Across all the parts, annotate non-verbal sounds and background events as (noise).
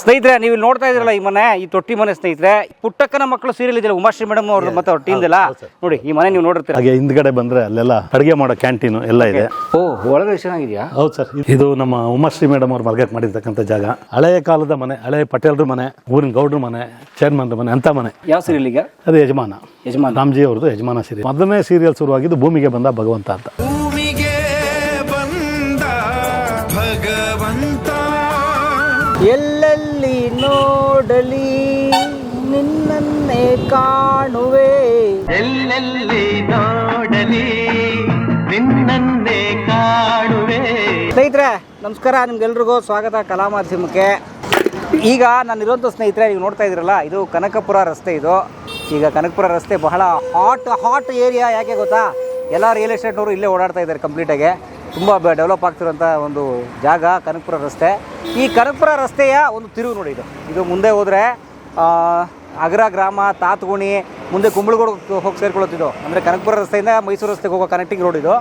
ಸ್ನೇಹಿತರೆ ನೀವು ಇಲ್ಲಿ ನೋಡ್ತಾ ಇದ್ರಲ್ಲ ಈ ಮನೆ ಈ ತೊಟ್ಟಿ ಮನೆ ಸ್ನೇಹಿತರೆ. ಪುಟ್ಟಕ್ಕನ ಮಕ್ಕಳು ಸೀರಿಯಲ್ ಇದೆಯಲ್ಲ ಉಮಾಶ್ರೀ ಮೇಡಮ್ ಅವ್ರ ಮತ್ತೆ ಅವ್ರ ಟೀಮ್ದೆಲ್ಲ ನೋಡಿ ಈ ಮನೆ ನೀವು ನೋಡಿರ್ತೀರ. ಹಾಗೆ ಹಿಂದ್ಗಡೆ ಬಂದ್ರೆ ಅಲ್ಲೆಲ್ಲ ಅಡುಗೆ ಮಾಡೋ ಕ್ಯಾಂಟೀನು ಎಲ್ಲ ಇದೆ. ಓ ಒಳಗೆ ಚೆನ್ನಾಗಿದೆಯಾ ಹೌದು ಸರ್. ಇದು ನಮ್ಮ ಉಮಾಶ್ರೀ ಮೇಡಮ್ ಅವ್ರ ಮಾರ್ಕೆಟ್ ಮಾಡಿರ್ತಕ್ಕಂಥ ಜಾಗ. ಹಳೆಯ ಕಾಲದ ಮನೆ ಹಳೆಯ ಪಟೇಲ್ರ ಮನೆ ಊರಿನ ಗೌಡ್ರ ಮನೆ ಚೇರ್ಮನ್ರ ಮನೆ ಅಂತ ಮನೆ. ಯಾವ ಸೀರಿಯಲ್ ಈಗ? ಅದು ಯಜಮಾನ. ಯಜಮಾನ. ರಾಮ್ಜಿ ಅವ್ರದ್ದು ಯಜಮಾನ ಸೀರಿಯಲ್ ಮೊದಲನೇ ಸೀರಿಯಲ್ ಶುರುವಾಗಿದ್ದು ಭೂಮಿಗೆ ಬಂದ ಭಗವಂತ ಅಂತ. ಎಲ್ಲೆಲ್ಲಿ ನೋಡಲಿ ನಿನ್ನನ್ನೇ ಕಾಣುವೆ? ಎಲ್ಲೆಲ್ಲಿ ನೋಡಲಿ ನಿನ್ನನ್ನೇ ಕಾಣುವೆ? ಸ್ನೇಹಿತರೆ ನಮಸ್ಕಾರ. ನಿಮ್ಗೆಲ್ರಿಗೂ ಸ್ವಾಗತ ಕಲಾ ಮಾಧ್ಯಮಕ್ಕೆ. ಈಗ ನಾನಿರುವಂಥ ಸ್ನೇಹಿತರೆ ನೀವು ನೋಡ್ತಾ ಇದ್ದೀರಲ್ಲ ಇದು ಕನಕಪುರ ರಸ್ತೆ ಇದು. ಈಗ ಕನಕಪುರ ರಸ್ತೆ ಬಹಳ ಹಾಟ್ ಹಾಟ್ ಏರಿಯಾ ಯಾಕೆ ಗೊತ್ತಾ? ಎಲ್ಲ ರಿಯಲ್ ಎಸ್ಟೇಟ್ನವರು ಇಲ್ಲೇ ಓಡಾಡ್ತಾ ಇದ್ದಾರೆ ಕಂಪ್ಲೀಟಾಗಿ ತುಂಬ ಡೆವಲಪ್ ಆಗ್ತಿರೋಂಥ ಒಂದು ಜಾಗ ಕನಕಪುರ ರಸ್ತೆ. ಈ ಕನಕಪುರ ರಸ್ತೆಯ ಒಂದು ತಿರುವು ನೋಡಿ ಇದು. ಇದು ಮುಂದೆ ಹೋದರೆ ಅಗ್ರ ಗ್ರಾಮ, ತಾತಗುಣಿ, ಮುಂದೆ ಕುಂಬಳಗೋಡು ಹೋಗಿ ಸೇರ್ಕೊಳ್ಳುತ್ತಿದ್ದು ಅಂದರೆ ಕನಕಪುರ ರಸ್ತೆಯಿಂದ ಮೈಸೂರು ರಸ್ತೆಗೆ ಹೋಗೋ ಕನೆಕ್ಟಿಂಗ್ ರೋಡ್ ಇದು.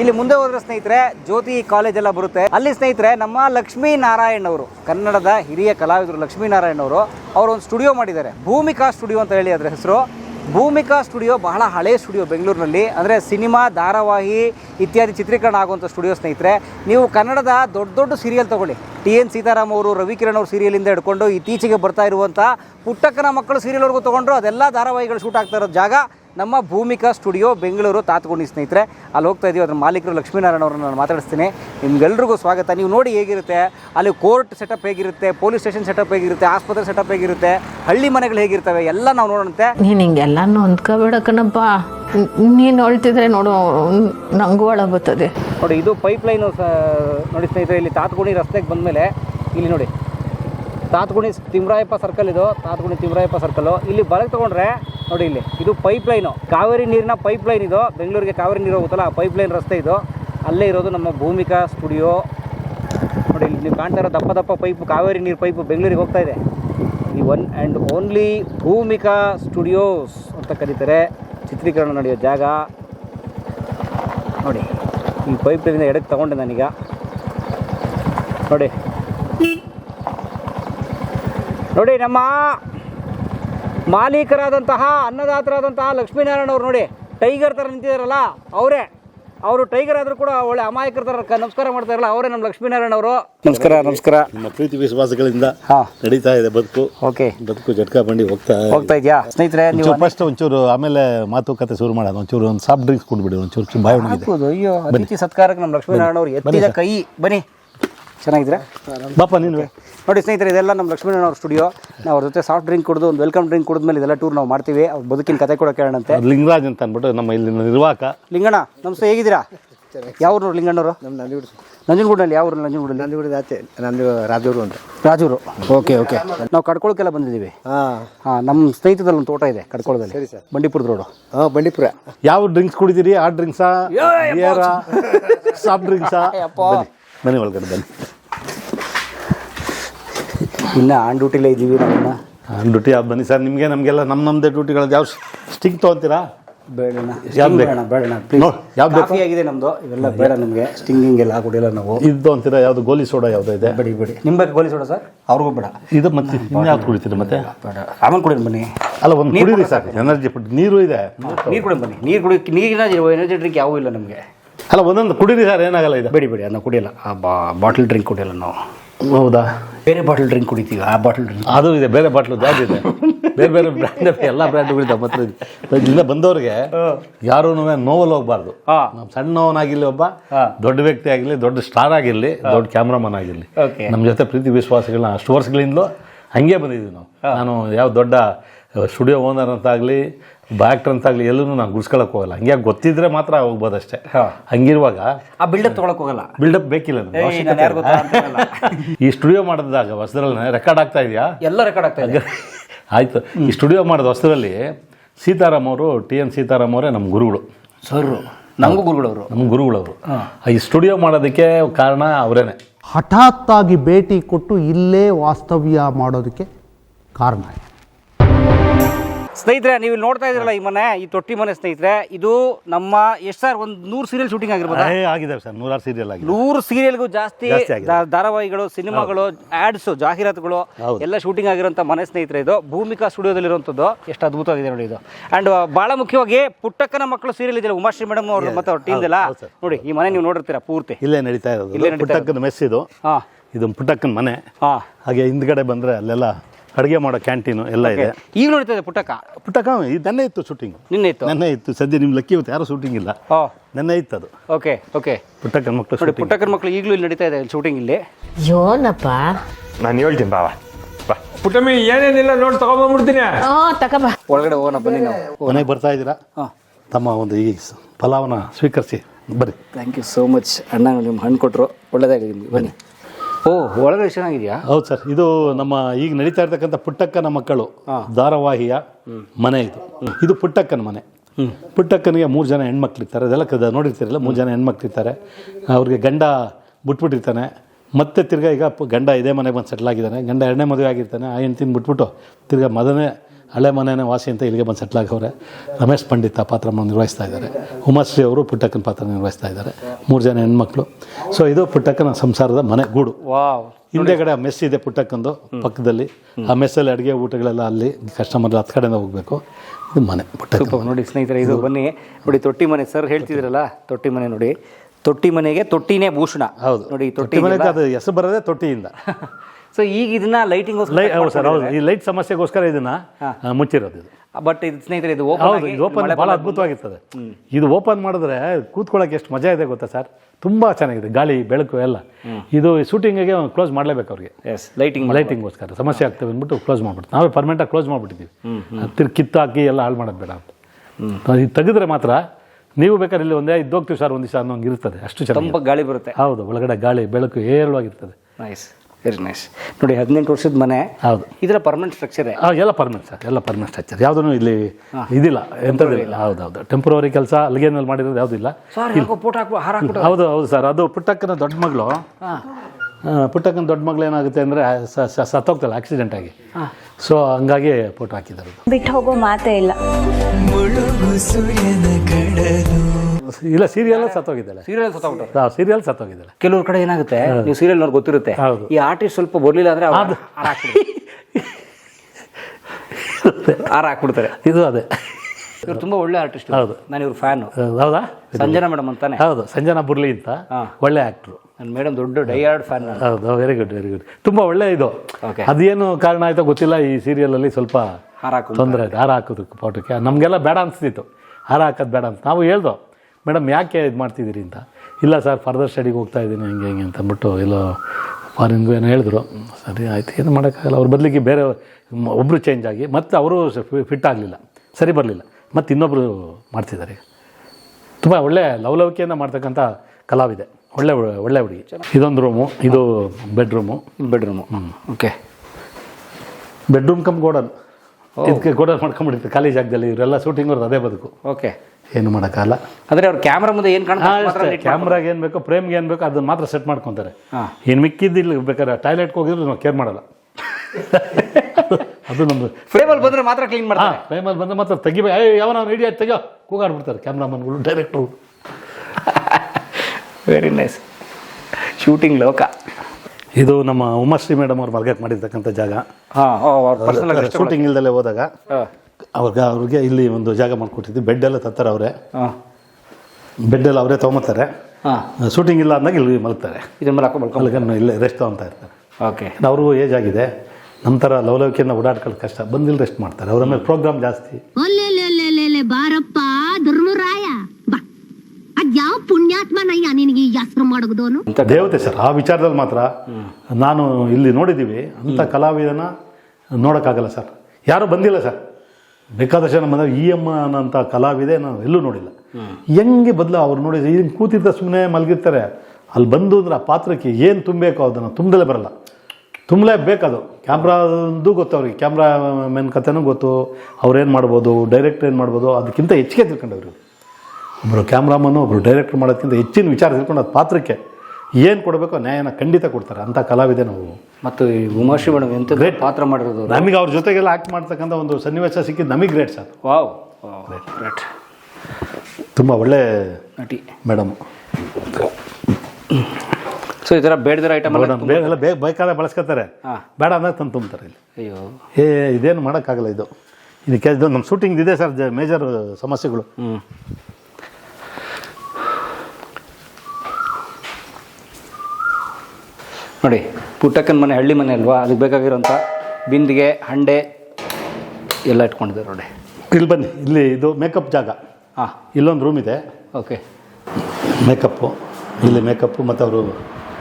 ಇಲ್ಲಿ ಮುಂದೆ ಹೋದ್ರೆ ಸ್ನೇಹಿತರೆ, ಜ್ಯೋತಿ ಕಾಲೇಜ್ ಎಲ್ಲ ಬರುತ್ತೆ. ಅಲ್ಲಿ ಸ್ನೇಹಿತರೆ, ನಮ್ಮ ಲಕ್ಷ್ಮೀ ನಾರಾಯಣ್ ಅವರು, ಕನ್ನಡದ ಹಿರಿಯ ಕಲಾವಿದರು ಲಕ್ಷ್ಮೀ ನಾರಾಯಣ್ ಅವರು ಅವರು ಒಂದು ಸ್ಟುಡಿಯೋ ಮಾಡಿದ್ದಾರೆ. ಭೂಮಿಕಾ ಸ್ಟುಡಿಯೋ ಅಂತ ಹೇಳಿ ಅದರ ಹೆಸರು. ಭೂಮಿಕಾ ಸ್ಟುಡಿಯೋ, ಬಹಳ ಹಳೆಯ ಸ್ಟುಡಿಯೋ ಬೆಂಗಳೂರಿನಲ್ಲಿ. ಅಂದರೆ ಸಿನಿಮಾ, ಧಾರಾವಾಹಿ ಇತ್ಯಾದಿ ಚಿತ್ರೀಕರಣ ಆಗುವಂಥ ಸ್ಟುಡಿಯೋ ಸ್ನೇಹಿತರೆ, ನೀವು ಕನ್ನಡದ ದೊಡ್ಡ ದೊಡ್ಡ ಸೀರಿಯಲ್ ತೊಗೊಳ್ಳಿ. ಟಿ ಎನ್ ಸೀತಾರಾಮ್ ಅವರು, ರವಿಕಿರಣ್ ಅವ್ರ ಸೀರಿಯಲಿಂದ ಹಿಡ್ಕೊಂಡು ಇತ್ತೀಚೆಗೆ ಬರ್ತಾ ಇರುವಂಥ ಪುಟ್ಟಕ್ಕನ ಮಕ್ಕಳು ಸೀರಿಯಲ್ವರೆಗೂ ತೊಗೊಂಡ್ರು, ಅದೆಲ್ಲ ಧಾರಾವಾಹಿಗಳು ಶೂಟ್ ಆಗ್ತಾ ಇರೋ ಜಾಗ. ನಮ್ಮ ಭೂಮಿಕಾ ಸ್ಟುಡಿಯೋ ಬೆಂಗಳೂರು ತಾತ್ಕೊಂಡಿ ಸ್ನೇಹಿತರೆ ಅಲ್ಲಿ ಹೋಗ್ತಾ ಇದೀವಿ. ಅದ್ರ ಮಾಲೀಕರು ಲಕ್ಷ್ಮೀನಾರಾಯಣ ಅವ್ರನ್ನ ನಾನು ಮಾತಾಡಿಸ್ತೀನಿ. ನಿಮ್ಗೆಲ್ರಿಗೂ ಸ್ವಾಗತ. ನೀವು ನೋಡಿ ಹೇಗಿರುತ್ತೆ ಅಲ್ಲಿ ಕೋರ್ಟ್ ಸೆಟಪ್ ಹೇಗಿರುತ್ತೆ ಪೊಲೀಸ್ ಸ್ಟೇಷನ್ ಸೆಟಪ್ ಹೇಗಿರುತ್ತೆ ಆಸ್ಪತ್ರೆ ಸೆಟಪ್ ಹೇಗಿರುತ್ತೆ ಹಳ್ಳಿ ಮನೆಗಳು ಹೇಗಿರ್ತವೆ ಎಲ್ಲ ನಾವು ನೋಡೋಣಂತೆ. ನೀನು ಹಿಂಗೆಲ್ಲಾನು ಹೊಂದ್ಕೋಬೇಡ ಕಣಪ್ಪ. ನೀನು ಹೊಳ್ತಿದ್ರೆ ನೋಡು ನಂಗೂ ಒಳಗೆ ಬರ್ತದೆ ನೋಡಿ ಇದು ಪೈಪ್ ಲೈನು ನೋಡಿ ಸ್ನೇಹಿತರೆ ಇಲ್ಲಿ ತಾತ್ಗುಣಿ ರಸ್ತೆಗೆ ಬಂದಮೇಲೆ ಇಲ್ಲಿ ನೋಡಿ. ತಾತ್ಗುಣಿ ತಿಮ್ರಾಯಪ್ಪ ಸರ್ಕಲ್ ಇದು, ತಾತ್ಗುಣಿ ತಿಮ್ರಾಯಪ್ಪ ಸರ್ಕಲ್ ಇಲ್ಲಿ ಬಲಕ್ಕೆ ತಗೊಂಡ್ರೆ, ನೋಡಿ ಇಲ್ಲಿ, ಇದು ಪೈಪ್ ಲೈನು ಕಾವೇರಿ ನೀರಿನ ಪೈಪ್ ಲೈನ್ ಇದು. ಬೆಂಗಳೂರಿಗೆ ಕಾವೇರಿ ನೀರು ಹೋಗುತ್ತಲ್ಲ ಪೈಪ್ ಲೈನ್ ರಸ್ತೆ ಇದು. ಅಲ್ಲೇ ಇರೋದು ನಮ್ಮ ಭೂಮಿಕಾ ಸ್ಟುಡಿಯೋ ನೋಡಿ, ಇಲ್ಲಿ ನೀವು ಕಾಣ್ತಾ ಇರೋ ದಪ್ಪ ದಪ್ಪ ಪೈಪು ಕಾವೇರಿ ನೀರು ಪೈಪು ಬೆಂಗಳೂರಿಗೆ ಹೋಗ್ತಾ ಇದೆ. ಈ one and only Bhoomika studios ಅಂತ ಕರೀತಾರೆ. ಚಿತ್ರೀಕರಣ ನಡೆಯೋ ಜಾಗ. ನೋಡಿ, ಈ ಪೈಪ್ ಲೈನಿಂದ ಎಡಕ್ಕೆ ತಗೊಂಡೆ ನಾನೀಗ. ನೋಡಿ. ನೋಡಿ ನಮ್ಮ ಮಾಲೀಕರಾದಂತಹ ಅನ್ನದಾತರಾದಂತಹ ಲಕ್ಷ್ಮೀನಾರಾಯಣ ಅವ್ರು ನೋಡಿ ಟೈಗರ್ ಥರ ನಿಂತಿದ್ದಾರಲ್ಲ ಅವರೇ. ಅವರು ಟೈಗರ್ ಆದರೂ ಕೂಡ ಒಳ್ಳೆ ಅಮಾಯಕರ ಥರ ನಮಸ್ಕಾರ ಮಾಡ್ತಾ ಇರಲ್ಲ ಅವರೇ ನಮ್ಮ ಲಕ್ಷ್ಮೀನಾರಾಯಣ ಅವರು. ನಮಸ್ಕಾರ ನಮಸ್ಕಾರ. ನಮ್ಮ ಪ್ರೀತಿ ವಿಶ್ವಾಸಗಳಿಂದ ಹಾಂ. ನಡೀತಾ ಇದೆ ಬದುಕು. ಓಕೆ. ಬದುಕು ಜಟ್ಕಾ ಬಂಡಿ ಹೋಗ್ತಾ ಹೋಗ್ತಾ ಇದೆಯಾ? ಸ್ನೇಹಿತರೆ ನೀವು ಫಸ್ಟ್ ಒಂಚೂರು ಆಮೇಲೆ ಮಾತುಕತೆ ಶುರು ಮಾಡೋದು ಒಂಚೂರು ಒಂದು ಸಾಫ್ಟ್ ಡ್ರಿಂಕ್ಸ್ ಕೊಟ್ಬಿಡಿ ಒಂಚೂರು ಬಾಯಿ ಅಯ್ಯೋ ಅತಿಥಿ ಸತ್ಕಾರಕ್ಕೆ ನಮ್ಮ ಲಕ್ಷ್ಮೀನಾರಾಯಣ ಅವರು ಎತ್ತಿದ ಕೈ. ಬನ್ನಿ. ಚೆನ್ನಾಗಿದ್ರೆ ಬಾಪ ನೀನು ನೋಡಿ ಸ್ನೇಹಿತರೆ ಇದೆಲ್ಲ ನಮ್ಮ ಲಕ್ಷ್ಮೀನಾರಾಯಣ ಅವ್ರ ಸ್ಟುಡಿಯೋ ನಾವು ಅವ್ರ ಜೊತೆ ಸಾಫ್ಟ್ ಡ್ರಿಂಕ್ ಕುಡಿದು ಒಂದು ವೆಲ್ಕಮ್ ಡ್ರಿಂಕ್ ಕುಡಿದ್ಮೇಲೆ ಇದೆಲ್ಲ ಟೂರ್ ನಾವು ಮಾಡ್ತೀವಿ. ಅವ್ರ ಬದುಕಿನ ಕತೆ ಕೂಡ ಕೇಳೋಣಂತೆ ಲಿಂಗರಾಜ್ ಅಂತ ಅಂದ್ಬಿಟ್ಟು ನಮ್ಮ ಇಲ್ಲಿ ನಿರ್ವಾಹಕ ಲಿಂಗಣ್ಣ ನಮಸ್ತೆ ಹೇಗಿದ್ದೀರಾ? ಯಾವ್ರು ಲಿಂಗಣ್ಣವರು? ನಮ್ಮ ನಂಜನಗೂಡು. ನಂಜನಗೂಡಲ್ಲಿ ಯಾವ ನಂಜನಗೂಡಲ್ಲಿ? ನಂದಿಗುಡಿ ಆಚೆ ನಂದು ರಾಜೂರು ಅಂತ. ರಾಜೂರು. ಓಕೆ ಓಕೆ ನಾವು ಕಡ್ಕೊಳಕ್ಕೆಲ್ಲ ಬಂದಿದ್ದೀವಿ. ಹಾಂ. ಹಾಂ ನಮ್ಮ ಸ್ನೇಹಿತದಲ್ಲಿ ಒಂದು ತೋಟ ಇದೆ ಕಡ್ಕೊಳದಲ್ಲಿ. ಸರಿ ಸರ್. ಬಂಡೀಪುರದ ರೋಡು. ಹಾಂ ಬಂಡೀಪುರ. ಯಾವ ಡ್ರಿಂಕ್ಸ್ ಕುಡಿದಿರಿ? ಆ? ಡ್ರಿಂಕ್ಸಾ ಬಿಯರಾ ಸಾಫ್ಟ್ ಡ್ರಿಂಕ್ಸಾ ಬನ್ನಿ ಒಳಗಡೆ ಬನ್ನಿ. ಇನ್ನು ಆನ್ ಡ್ಯೂಟಿಲೇ ಇದ್ದೀವಿ ಆನ್ ಡ್ಯೂಟಿ ಯಾವ್ದು ಬನ್ನಿ ಸರ್ ನಿಮಗೆ ನಮಗೆಲ್ಲ ನಮ್ಮ ನಮ್ಮದೇ ಡ್ಯೂಟಿಗಳು ಯಾವ ಸ್ಟಿಕ್ ತೊಗೊತೀರಾ? ಬೇಡಣ್ಣ. ಯಾವ್ದು? ಬೇಡ ಬೇಡಣ್ಣ ಯಾವ್ದು ಕಾಫಿ ಆಗಿದೆ ನಮ್ಮದು ಇವೆಲ್ಲ ಬೇಡ ನಮಗೆ. ಸ್ಟಿಂಗಿಂಗ್ ಎಲ್ಲ ಕುಡಿಯಲ್ಲ ನಾವು. ಇದು ಅಂತೀರಾ ಯಾವುದು ಗೋಲಿ ಸೋಡಾ ಯಾವುದು ಇದೆ? ಬಿಡಿ ಬಿಡಿ. ನಿಮ್ಮ ಬೇಕು ಗೋಲಿ ಸೋಡಾ ಸರ್? ಅವ್ರಿಗೂ ಬೇಡ. ಇದು ಮತ್ತೆ ಇನ್ಯಾವ್ದು ಕುಡಿತೀರಿ ಮತ್ತೆ? ಬೇಡ ಆಮೇಲೆ ಕುಡಿಯೋಣ ಬನ್ನಿ. ಅಲ್ಲ ಒಂದು ಕುಡೀರಿ ಸರ್ ಎನರ್ಜಿ ಫುಡ್ ನೀರು ಇದೆ. ನೀರು ಕುಡಿಯೋಣ ಬನ್ನಿ. ನೀರು ಕುಡಿ ನೀರಿನ ಎನರ್ಜಿ ಡ್ರಿಂಕ್ ಯಾವೂ ಇಲ್ಲ ನಮಗೆ. ಅಲ್ಲ ಒಂದೊಂದು ಕುಡೀರಿ ಸರ್ ಏನಾಗಲ್ಲ ಇದು? ಬಿಡಿ ಬಿಡಿ ಅದನ್ನ ಕುಡಿಯಲ್ಲ. ಆ ಬಾ ಬಾಟಲ್ ಡ್ರಿಂಕ್ ಕುಡಿಯಲ್ಲ ನಾವು. ಹೌದಾ? ಬೇರೆ ಬಾಟಲ್ ಡ್ರಿಂಕ್ ಕುಡಿತೀವಿ ಆ ಬಾಟಲ್ ಡ್ರಿಂಕ್ ಅದು ಇದೆ ಬೇರೆ ಬಾಟ್ಲು ಜಾಸ್ತಿ ಇದೆ. ಬೇರೆ ಬೇರೆ ಬ್ರ್ಯಾಂಡ್ ಎಲ್ಲ ಬ್ರ್ಯಾಂಡ್ಗಳು ನಮ್ಮ ಹತ್ರ ಇದೆ. ಇಲ್ಲಿಂದ ಬಂದವ್ರಿಗೆ ಯಾರೂ ನೋವಲ್ಲಿ ಹೋಗ್ಬಾರ್ದು. ನಾವು ಸಣ್ಣವನಾಗಿರ್ಲಿ ಒಬ್ಬ ದೊಡ್ಡ ವ್ಯಕ್ತಿ ಆಗಿರಲಿ ದೊಡ್ಡ ಸ್ಟಾರ್ ಆಗಿರಲಿ ದೊಡ್ಡ ಕ್ಯಾಮ್ರಾಮನ್ ಆಗಿರಲಿ. ನಮ್ಮ ಜೊತೆ ಪ್ರೀತಿ ವಿಶ್ವಾಸಗಳನ್ನ ಅಷ್ಟು ವರ್ಷಗಳಿಂದಲೂ ಹಂಗೆ ಬಂದಿದ್ದೀವಿ ನಾವು. ನಾನು ಯಾವ ದೊಡ್ಡ ಸ್ಟುಡಿಯೋ ಓನರ್ ಅಂತಾಗಲಿ ಆ್ಯಕ್ಟರ್ ಆಗಲಿ ಎಲ್ಲೂ ನಾನು ಗುಡ್ಸ್ಕೊಳಕ್ಕೆ ಹೋಗಲ್ಲ. ಹಂಗೆ ಗೊತ್ತಿದ್ರೆ ಮಾತ್ರ ಹೋಗ್ಬೋದಷ್ಟೇ. ಅಷ್ಟೇ ಹಂಗಿರುವಾಗ ಆ ಬಿಲ್ಡಪ್ ತೊಗೊಳಕ್ ಹೋಗಲ್ಲ. ಬಿಲ್ಡಪ್ ಬೇಕಿಲ್ಲ. ಈ ಸ್ಟುಡಿಯೋ ಮಾಡಿದಾಗ ಹೊಸದ್ರಲ್ಲಿ ರೆಕಾರ್ಡ್ ಆಗ್ತಾ ಇದೆಯಾ? ಎಲ್ಲ ರೆಕಾರ್ಡ್ ಆಗ್ತಾ ಇದೆ. (laughs) ಆಯ್ತು. ಈ ಸ್ಟುಡಿಯೋ ಮಾಡಿದ ಹೊಸದ್ರಲ್ಲಿ ಸೀತಾರಾಮ್ ಅವರು ಟಿ ಎನ್ ಸೀತಾರಾಮ್ ಅವರೇ ನಮ್ಮ ಗುರುಗಳು. ಸರ್ ನಮಗೂ ಗುರುಗಳವರು. ನಮ್ಮ ಗುರುಗಳವರು. ಈ ಸ್ಟುಡಿಯೋ ಮಾಡೋದಕ್ಕೆ ಕಾರಣ ಅವರೇನೆ. ಹಠಾತ್ತಾಗಿ ಭೇಟಿ ಕೊಟ್ಟು ಇಲ್ಲೇ ವಾಸ್ತವ್ಯ ಮಾಡೋದಕ್ಕೆ ಕಾರಣ ಸ್ನೇಹಿತರೆ ನೀವು ಇಲ್ಲಿ ನೋಡ್ತಾ ಇದ್ರಲ್ಲ ಈ ಮನೆ ಈ ತೊಟ್ಟಿ ಮನೆ ಸ್ನೇಹಿತರೆ ಇದು ನಮ್ಮ ಎಷ್ಟು ಸರ್ ಒಂದು ನೂರು ಸೀರಿಯಲ್ ಶೂಟಿಂಗ್ ಆಗಿರ್ಬೋದು? ಆಗಿದೆ ಸರ್ ನೂರಾರು ಸೀರಿಯಲ್ ಆಗಿದೆ. ನೂರು ಸೀರಿಯಲ್ಗೂ ಜಾಸ್ತಿ ಧಾರಾವಾಹಿಗಳು ಸಿನಿಮಾಗಳು ಆಡ್ಸ್ ಜಾಹೀರಾತುಗಳು ಎಲ್ಲ ಶೂಟಿಂಗ್ ಆಗಿರುವಂಥ ಮನೆ ಸ್ನೇಹಿತರೆ ಇದು. ಭೂಮಿಕಾ ಸ್ಟುಡಿಯೋದಲ್ಲಿರುವಂಥದ್ದು ಎಷ್ಟು ಅದ್ಭುತವಾಗಿದೆ ನೋಡಿ ಇದು. ಅಂಡ್ ಬಹಳ ಮುಖ್ಯವಾಗಿ ಪುಟ್ಟಕ್ಕನ ಮಕ್ಕಳು ಸೀರಿಯಲ್ ಇದೆಯಲ್ಲ ಉಮಾಶ್ರೀ ಮೇಡಮ್ ಅವ್ರ ಮತ್ತೆ ಅವ್ರ ಟೀಮ್ ಎಲ್ಲ ಹೌದು ಸರ್. ನೋಡಿ ಈ ಮನೆ ನೀವು ನೋಡಿರ್ತೀರಾ ಪೂರ್ತಿ. ಇಲ್ಲೇ ನಡೀತಾ ಇರೋದು. ಇಲ್ಲೇ ನಡೀತಾ ಪುಟ್ಟಕ್ಕನ ಮೆಸ್ ಇದು. ಹಾ. ಇದು ಪುಟ್ಟಕ್ಕನ ಮನೆ. ಹಾ. ಹಾಗೆ ಹಿಂದ್ಗಡೆ ಬಂದರೆ ಅಲ್ಲೆಲ್ಲ ಅಡುಗೆ ಮಾಡೋ ಕ್ಯಾಂಟೀನು ಎಲ್ಲ ಇದೆ. ಈಗ ನೋಡ್ತಾ ಇದೆ ಪುಟಕ. ಪುಟ್ಟಕ್ಕ ಇದು ನೆನ್ನೆ ಇತ್ತು ಶೂಟಿಂಗ್ ನಿನ್ನೆ ಇತ್ತು? ನೆನ್ನೆ ಇತ್ತು. ಸದ್ಯ ನಿಮ್ಮ ಲಕ್ಕಿ ಇವತ್ತು ಯಾರು ಶೂಟಿಂಗ್ ಇಲ್ಲ. ಓ. ನೆನ್ನೆ ಇತ್ತು ಅದು. ಓಕೆ ಓಕೆ ಪುಟ್ಟಕ್ಕನ ಮಕ್ಕಳು ನೋಡಿ ಪುಟ್ಟಕ್ಕನ ಮಕ್ಕಳು ಈಗಲೂ ಇಲ್ಲಿ ನಡೀತಾ ಇದೆ ಶೂಟಿಂಗ್ ಇಲ್ಲಿ. ಯೋನಪ್ಪ. ನಾನು ಹೇಳ್ತೀನಿ ಬಾವ. ಬಾ. ಪುಟ್ಟಮ್ಮಿ ಏನೇನಿಲ್ಲ ನೋಡಿ ತಗೊಂಬಂದ್ಬಿಡ್ತೀನಿ ತಕಬ ಒಳಗಡೆ ಹೋಗೋಣ ಬನ್ನಿ ನಾವು. ಮನೆಗೆ ಬರ್ತಾ ಇದ್ದೀರಾ? ಹಾಂ. ತಮ್ಮ ಒಂದು ಈ ಸ- ಫಲಾವನ್ನ ಸ್ವೀಕರಿಸಿ. ಬರ್ರಿ ಥ್ಯಾಂಕ್ ಯು ಸೋ ಮಚ್ ಅಣ್ಣ ನಿಮ್ಮ ಹಣ್ಣು ಕೊಟ್ಟರು ಒಳ್ಳೇದಾಗಿದೆ ನಿಮ್ಗೆ. ಬನ್ನಿ. ಓ ಒಳಗಡೆ ಚೆನ್ನಾಗಿದೆಯಾ ಹೌದು ಸರ್ ಇದು ನಮ್ಮ ಈಗ ನಡೀತಾ ಇರ್ತಕ್ಕಂಥ ಪುಟ್ಟಕ್ಕನ ಮಕ್ಕಳು ಧಾರಾವಾಹಿಯ ಮನೆ ಇದು. ಇದು ಪುಟ್ಟಕ್ಕನ ಮನೆ. ಪುಟ್ಟಕ್ಕನಿಗೆ ಮೂರು ಜನ ಹೆಣ್ಮಕ್ಳಿರ್ತಾರೆ ಅದೆಲ್ಲ ಕದ ನೋಡಿರ್ತೀರಲ್ಲ ಮೂರು ಜನ ಹೆಣ್ಮಕ್ಳಿರ್ತಾರೆ ಅವ್ರಿಗೆ ಗಂಡ ಬಿಟ್ಬಿಟ್ಟಿರ್ತಾನೆ. ಮತ್ತೆ ತಿರ್ಗಾ ಈಗ ಗಂಡ ಇದೇ ಮನೆಗೆ ಬಂದು ಸೆಟ್ಲ್ ಆಗಿದ್ದಾನೆ ಗಂಡ ಎರಡನೇ ಮದುವೆ ಆಗಿರ್ತಾನೆ ಆ ಹೆಣ್ತಿನ ಬಿಟ್ಬಿಟ್ಟು ತಿರ್ಗಾ ಮದನೇ ಹಳೆ ಮನೆನೇ ವಾಸಿ ಅಂತ ಇಲ್ಲಿಗೆ ಬಂದು ಸೆಟ್ಲ್ ಆಗವ್ರೆ. ರಮೇಶ್ ಪಂಡಿತ್ ಆ ಪಾತ್ರವನ್ನು ನಿರ್ವಹಿಸ್ತಾ ಇದ್ದಾರೆ. ಉಮಾಶ್ರೀ ಅವರು ಪುಟ್ಟಕ್ಕನ ಪಾತ್ರ ನಿರ್ವಹಿಸ್ತಾ ಇದ್ದಾರೆ. ಮೂರು ಜನ ಹೆಣ್ಮಕ್ಳು. ಸೊ ಇದು ಪುಟ್ಟಕ್ಕನ ಸಂಸಾರದ ಮನೆ ಗೂಡು. ಹಿಂದೆಗಡೆ ಮೆಸ್ ಇದೆ ಪುಟ್ಟಕ್ಕಂದು ಪಕ್ಕದಲ್ಲಿ. ಆ ಮೆಸ್ಸಲ್ಲಿ ಅಡುಗೆ ಊಟಗಳೆಲ್ಲ ಅಲ್ಲಿ ಕಸ್ಟಮರ್ ಹತ್ತು ಕಡೆಯಿಂದ ಹೋಗಬೇಕು. ಇದು ಮನೆ ಪುಟ್ಟಕ್ಕ ನೋಡಿ ಸ್ನೇಹಿತರೆ ಇದು ಬನ್ನಿ. ನೋಡಿ ತೊಟ್ಟಿ ಮನೆ. ಸರ್ ಹೇಳ್ತಿದ್ರಲ್ಲ ತೊಟ್ಟಿ ಮನೆ ನೋಡಿ. ತೊಟ್ಟಿ ಮನೆಗೆ ತೊಟ್ಟಿನೇ ಭೂಷಣ. ಹೌದು. ನೋಡಿ ತೊಟ್ಟಿ ಮನೆಗೆ ಅದು ಹೆಸರು ಬರೋದೇ ತೊಟ್ಟಿಯಿಂದ. (laughs) ಸೊ ಈಗ ಇದನ್ನ ಲೈಟಿಂಗ್ ಈ ಲೈಟ್ ಸಮಸ್ಯೆಗೋಸ್ಕರ ಇದನ್ನ ಮುಚ್ಚಿರೋದು ಇದು. ಬಟ್ ಇದು ಸ್ನೇಹಿತರೆ ಇದು ಓಪನ್ ಇದು ಓಪನ್ ಭಾಳ ಅದ್ಭುತವಾಗಿರ್ತದೆ. ಇದು ಓಪನ್ ಮಾಡಿದ್ರೆ ಕೂತ್ಕೊಳ್ಳೋಕೆ ಎಷ್ಟು ಮಜಾ ಇದೆ ಗೊತ್ತಾ ಸರ್? ತುಂಬ ಚೆನ್ನಾಗಿದೆ ಗಾಳಿ ಬೆಳಕು ಎಲ್ಲ. ಇದು ಶೂಟಿಂಗಿಗೆ ಕ್ಲೋಸ್ ಮಾಡಲೇಬೇಕು ಅವ್ರಿಗೆ. ಎಸ್ ಲೈಟಿಂಗ್ ಲೈಟಿಂಗ್ಗೋಸ್ಕರ ಸಮಸ್ಯೆ ಆಗ್ತವೆ ಅಂದ್ಬಿಟ್ಟು ಕ್ಲೋಸ್ ಮಾಡ್ಬಿಟ್ಟು ನಾವೇ ಪರ್ಮನೆಂಟಾಗಿ ಕ್ಲೋಸ್ ಮಾಡಿಬಿಟ್ಟಿದ್ದೀವಿ. ಹತ್ತಿರ ಕಿತ್ತಾಕಿ ಎಲ್ಲ ಹಾಳು ಮಾಡೋದು ಬೇಡ ಅಂತ. ಇದು ತೆಗೆದ್ರೆ ಮಾತ್ರ ನೀವು ಬೇಕಾದ್ರೆ ಇಲ್ಲಿ ಒಂದೇ ಇದ್ದೋಗ್ತೀವಿ ಸರ್ ಒಂದು ದಿವಸ ಅನ್ನೋಂಗೆ ಇರ್ತದೆ. ಅಷ್ಟು ಚೆನ್ನಾಗಿ ಗಾಳಿ ಬರುತ್ತೆ. ಹೌದು ಒಳಗಡೆ ಗಾಳಿ ಬೆಳಕು ಏರಳವಾಗಿರ್ತದೆ ನೈಸ್ ವೆರಿ ನೈಸ್ ನೋಡಿ ಹದಿನೆಂಟು ವರ್ಷದ ಮನೆ. ಹೌದು. ಇದರ ಪರ್ಮನೆಂಟ್ ಸ್ಟ್ರಕ್ಚರ್ ಎಲ್ಲ ಪರ್ಮನೆಂಟ್ ಸರ್ ಎಲ್ಲ ಪರ್ಮನೆಂಟ್ ಸ್ಟ್ರಕ್ಚರ್ ಯಾವುದೂ ಇಲ್ಲಿ ಇದಿಲ್ಲ ಎಂಥದ್ದಿಲ್ಲ. ಹೌದು ಹೌದು ಟೆಂಪ್ರವರಿ ಕೆಲಸ ಅಲ್ಲಿಗೇನಲ್ಲಿ ಮಾಡಿರೋದು ಯಾವುದೂ ಇಲ್ಲ. ಸರ್ ಯಾಕೋ ಫೋಟೋ ಹಾಕ್ಬೋ ಹೌದು ಹೌದು ಸರ್ ಅದು ಪುಟ್ಟಕ್ಕನ ದೊಡ್ಡ ಮಗಳು. ಪುಟ್ಟಕ್ಕನ ದೊಡ್ಡ ಮಗಳು ಏನಾಗುತ್ತೆ ಅಂದರೆ ಸತ್ತೋಗ್ತಲ್ಲ ಆಕ್ಸಿಡೆಂಟ್ ಆಗಿ. ಸೊ ಹಂಗಾಗಿ ಫೋಟೋ ಹಾಕಿದ್ದಾರೆ. ಬಿಟ್ಟು ಹೋಗೋ ಮಾತೇ ಇಲ್ಲ. ಇಲ್ಲ ಸೀರಿಯಲ್ ಸತ್ತೋಗಿದ್ದಲ್ಲ ಸೀರಿಯಲ್ ಸತ್ತೋಗ್ಬಿಟ್ಟು ಸೀರಿಯಲ್ ಸತ್ತೋಗಿದ್ದಲ್ಲ ಕೆಲವ್ರ ಕಡೆ ಏನಾಗುತ್ತೆ ನೀವು ಸೀರಿಯಲ್ ನೋಡ್ ಗೊತ್ತಿರುತ್ತೆ. ಹೌದು. ಈ ಆರ್ಟಿಸ್ಟ್ ಸ್ವಲ್ಪ ಬರ್ಲಿಲ್ಲ ಅಂದ್ರೆ ಅವ್ರು ಹಾರ ಹಾಕ್ಬಿಡ್ತಾರೆ. ಹಾರ ಹಾಕ್ಬಿಡ್ತಾರೆ. ಇದು ಅದೇ. ಇವ್ರು ತುಂಬಾ ಒಳ್ಳೆ ಆರ್ಟಿಸ್ಟ್ ಹೌದು. ನಾನು ಇವ್ರ ಫ್ಯಾನು ಹೌದಾ. ಸಂಜನಾ ಮೇಡಮ್ ಅಂತಾನೆ. ಹೌದು ಸಂಜನಾ ಬುರ್ಲಿ ಅಂತ ಒಳ್ಳೆ ಆ್ಯಕ್ಟ್ರು ನನ್ನ ಮೇಡಮ್ ದೊಡ್ಡ ಡೈಯಾರ್ಡ್ ಫ್ಯಾನ್ ನಾನು. ಹೌದು ವೆರಿ ಗುಡ್ ವೆರಿ ಗುಡ್ ತುಂಬಾ ಒಳ್ಳೆ ಇದು. ಅದೇನು ಕಾರಣ ಆಯ್ತೋ ಗೊತ್ತಿಲ್ಲ ಈ ಸೀರಿಯಲಲ್ಲಿ ಸ್ವಲ್ಪ ಹಾರ ಹಾಕು ತೊಂದರೆ ಆಯ್ತು. ಹಾರ ಹಾಕೋದಕ್ಕೆ ಫೋಟೋಕ್ಕೆ ನಮಗೆಲ್ಲ ಬೇಡ ಅನಿಸ್ತಿತ್ತು. ಹಾರ ಹಾಕೋದು ಬೇಡ ಅಂತ. ನಾವು ಹೇಳ್ದೋ ಮೇಡಮ್ ಯಾಕೆ ಇದು ಮಾಡ್ತಿದ್ದೀರಿ ಅಂತ? ಇಲ್ಲ ಸರ್ ಫರ್ದರ್ ಸ್ಟಡಿಗೆ ಹೋಗ್ತಾ ಇದ್ದೀನಿ ಹಂಗೆ ಹಿಂಗೆ ಅಂತ ಅಂದ್ಬಿಟ್ಟು ಎಲ್ಲೋ ಫಾರಿನ್ಗೂ ಏನೋ ಹೇಳಿದ್ರು. ಸರಿ ಆಯಿತು ಏನು ಮಾಡೋಕ್ಕಾಗಲ್ಲ. ಅವ್ರ ಬದಲಿಗೆ ಬೇರೆ ಒಬ್ಬರು ಚೇಂಜ್ ಆಗಿ ಮತ್ತು ಅವರು ಫಿಟ್ ಆಗಲಿಲ್ಲ. ಸರಿ ಬರಲಿಲ್ಲ. ಮತ್ತು ಇನ್ನೊಬ್ಬರು ಮಾಡ್ತಿದ್ದಾರೆ. ತುಂಬ ಒಳ್ಳೆ ಲವಲವಿಕೆಯಿಂದ ಮಾಡ್ತಕ್ಕಂಥ ಕಲಾವಿದೆ. ಒಳ್ಳೆ ಒಳ್ಳೆ ಹುಡುಗಿ. ಇದೊಂದು ರೂಮು ಇದು bedroom bedroom okay bedroom come godown ಇದಕ್ಕೆ ಗೋಡನ್ ಮಾಡ್ಕೊಂಬಿಡ್ತೀವಿ ಖಾಲಿ ಜಾಗದಲ್ಲಿ. ಇವರೆಲ್ಲ ಶೂಟಿಂಗ್ ಅವ್ರದ್ದು ಅದೇ ಬದುಕು. ಓಕೆ ಏನು ಮಾಡೋಕ್ಕಲ್ಲ ಅಂದರೆ ಅವ್ರ ಕ್ಯಾಮ್ರಾ ಮುಂದೆ ಏನು ಕಾಣ್ತಾರೆ ಕ್ಯಾಮ್ರಾಗೆ ಏನು ಬೇಕೋ ಪ್ರೇಮ್ಗೆ ಏನು ಬೇಕೋ ಅದನ್ನ ಮಾತ್ರ ಸೆಟ್ ಮಾಡ್ಕೊತಾರೆ. ಏನು ಇನ್ನು ಮಿಕ್ಕಿದ್ದಿಲ್ಲ ಬೇಕಾದ್ರೆ ಟಾಯ್ಲೆಟ್ಗೆ ಹೋಗಿದ್ರು ನಾವು ಕೇರ್ ಮಾಡಲ್ಲ. ಅದು ನಮ್ಮದು ಫ್ರೇಮಲ್ಲಿ ಬಂದ್ರೆ ಮಾತ್ರ ಕ್ಲೀನ್ ಹಾಂ ಮಾಡ್ತಾರೆ. ಫ್ರೇಮಲ್ಲಿ ಬಂದ್ರೆ ಮಾತ್ರ ತೆಗಿಬೇಕು ಏ ಯಾವನ ಅವ್ನು ಹಿಡಿಯ ತೆಗಿಯೋ. ಕೂಗಾಡ್ಬಿಡ್ತಾರೆ ಕ್ಯಾಮ್ರಾಮನ್ಗಳು ಡೈರೆಕ್ಟ್ರು ವೆರಿ ನೈಸ್ ಶೂಟಿಂಗ್ ಲೋಕ. ಇದು ನಮ್ಮ ಉಮಾಶ್ರೀ ಮೇಡಮ್ ಅವ್ರು ಮರ್ಗಕ್ಕೆ ಮಾಡಿರ್ತಕ್ಕಂಥ ಜಾಗ. ಹಾಂ ಅವ್ರ ಪರ್ಸನಲ್ ಶೂಟಿಂಗ್ ಇಲ್ದಲ್ಲೇ ಹೋದಾಗ ಅವ್ರಿಗೆ ಅವ್ರಿಗೆ ಇಲ್ಲಿ ಒಂದು ಜಾಗ ಮಾಡಿಕೊಟ್ಟಿದ್ವಿ. ಬೆಡ್ ಎಲ್ಲ ತತ್ತಾರೆ ಅವರೇ. ಹಾಂ. ಬೆಡ್ ಎಲ್ಲ ಅವರೇ ತೊಗೊಂಬತ್ತಾರೆ ಹಾಂ. ಶೂಟಿಂಗ್ ಇಲ್ಲ ಅಂದಾಗ ಇಲ್ಲಿ ಮಲಗ್ತಾರೆ. ಇದನ್ನ ಮೇಲೆ ಹಾಕೊಂಡು ಮಲ್ಕೊಂಡು ಇಲ್ಲೇ ರೆಸ್ಟ್ ತೊಗೊತಾ ಇರ್ತಾರೆ. ಓಕೆ ಅವ್ರಿಗೂ ಏಜ್ ಆಗಿದೆ. ನಂತರ ಥರ ಓಡಾಡ್ಕೊಳ್ಳಿ ಓಡಾಡ್ಕೊಳ್ಳೋ ಕಷ್ಟ. ಬಂದಿಲ್ಲ ರೆಸ್ಟ್ ಮಾಡ್ತಾರೆ. ಅವ್ರ ಮೇಲೆ ಪ್ರೋಗ್ರಾಮ್ ಜಾಸ್ತಿ. ಬಾರಪ್ಪ ಧರ್ಮರಾಯ. ಬಾ. ಅದ್ಯಾವ ಪುಣ್ಯಾತ್ಮನಯ್ಯ ನಿನಗೆ ಈ ಹೆಸರು ಅಂತ ದೇವತೆ ಸರ್ ಆ ವಿಚಾರದಲ್ಲಿ ಮಾತ್ರ ನಾನು ಇಲ್ಲಿ ನೋಡಿದ್ದೀವಿ ಅಂಥ ಕಲಾವಿದನ ನೋಡೋಕ್ಕಾಗಲ್ಲ ಸರ್. ಯಾರು ಬಂದಿಲ್ಲ ಸರ್. ಬೇಕಾದಷ್ಟು ನಮ್ಮ ಮನೆ ಇ ಎಂ ಅನ್ನೋಂಥ ಕಲಾವಿದೆ ನಾನು ಎಲ್ಲೂ ನೋಡಿಲ್ಲ. ಹೆಂಗೆ ಬದಲ ಅವ್ರು ನೋಡಿದ್ರೆ ಈಗ ಕೂತಿದ್ದ ಸುಮ್ಮನೆ ಮಲಗಿರ್ತಾರೆ. ಅಲ್ಲಿ ಬಂದು ಅಂದ್ರೆ ಆ ಪಾತ್ರಕ್ಕೆ ಏನು ತುಂಬಬೇಕು ಅದನ್ನು ತುಂಬದಲ್ಲೇ ಬರಲ್ಲ. ತುಂಬಲೇಬೇಕದು ಕ್ಯಾಮ್ರಾದು ಗೊತ್ತು ಅವ್ರಿಗೆ. ಕ್ಯಾಮ್ರಾ ಮೆನ್ ಕಥೆನೂ ಗೊತ್ತು. ಅವ್ರೇನು ಮಾಡ್ಬೋದು ಡೈರೆಕ್ಟರ್ ಏನು ಮಾಡ್ಬೋದು ಅದಕ್ಕಿಂತ ಹೆಚ್ಚಿಗೆ ತಿಳ್ಕೊಂಡವ್ರು ಒಬ್ಬರು ಕ್ಯಾಮ್ರಾಮನ್ನು ಒಬ್ಬರು ಡೈರೆಕ್ಟ್ರ್ ಮಾಡೋದಕ್ಕಿಂತ ಹೆಚ್ಚಿನ ವಿಚಾರ ತಿಳ್ಕೊಂಡು ಅದು ಪಾತ್ರಕ್ಕೆ. ಏನು ಕೊಡಬೇಕೋ ನ್ಯಾಯನ ಖಂಡಿತ ಕೊಡ್ತಾರೆ. ಅಂಥ ಕಲಾವಿದೆ ನಾವು. ಮತ್ತು ಈ ಉಮಾಶ್ರೀ ಮೇಡಮ್ ಎಂತ ಗ್ರೇಟ್ ಪಾತ್ರ ಮಾಡಿರೋದು ನಮಗೆ ಅವ್ರ ಜೊತೆಗೆಲ್ಲ ಆ್ಯಕ್ಟ್ ಮಾಡ್ತಕ್ಕಂಥ ಒಂದು ಸನ್ನಿವೇಶ ಸಿಕ್ಕಿದ್ದು ನಮಗೆ ಗ್ರೇಟ್ ಸರ್ ವಾವ್. ಗ್ರೇಟ್ ತುಂಬ ಒಳ್ಳೆ ನಟಿ. ಮೇಡಮ್ ಸೊ ಈ ಥರ ಬೇಡದಿರೋ ಐಟಮ್ ಎಲ್ಲ ಬೇಡ ಬೇಗ ಬೇಕಾದ್ರೆ ಬಳಸ್ಕೊತಾರೆ. ಹಾ. ಬೇಡ ಅಂದ್ರೆ ತಂದು ತುಂಬ್ತಾರೆ ಇಲ್ಲಿ. ಅಯ್ಯೋ. ಏ ಇದೇನು ಮಾಡೋಕ್ಕಾಗಲ್ಲ ಇದು. ಇದಕ್ಕೆ ಇದು ನಮ್ಮ ಶೂಟಿಂಗ್ ಇದೆ ಸರ್ ಮೇಜರ್ ಸಮಸ್ಯೆಗಳು. ನೋಡಿ ಪುಟ್ಟಕ್ಕನ ಮನೆ ಹಳ್ಳಿ ಮನೆ ಅಲ್ವಾ? ಅದಕ್ಕೆ ಬೇಕಾಗಿರೋಂಥ ಬಿಂದಿಗೆ ಹಂಡೆ ಎಲ್ಲ ಇಟ್ಕೊಂಡಿದ್ದಾರೆ ನೋಡಿ. ಇಲ್ಲಿ ಬನ್ನಿ ಇಲ್ಲಿ ಇದು ಮೇಕಪ್ ಜಾಗ. ಹಾಂ. ಇಲ್ಲೊಂದು ರೂಮ್ ಇದೆ. ಓಕೆ ಮೇಕಪ್ಪು ಇಲ್ಲಿ ಮೇಕಪ್ಪು ಮತ್ತು ಅವರು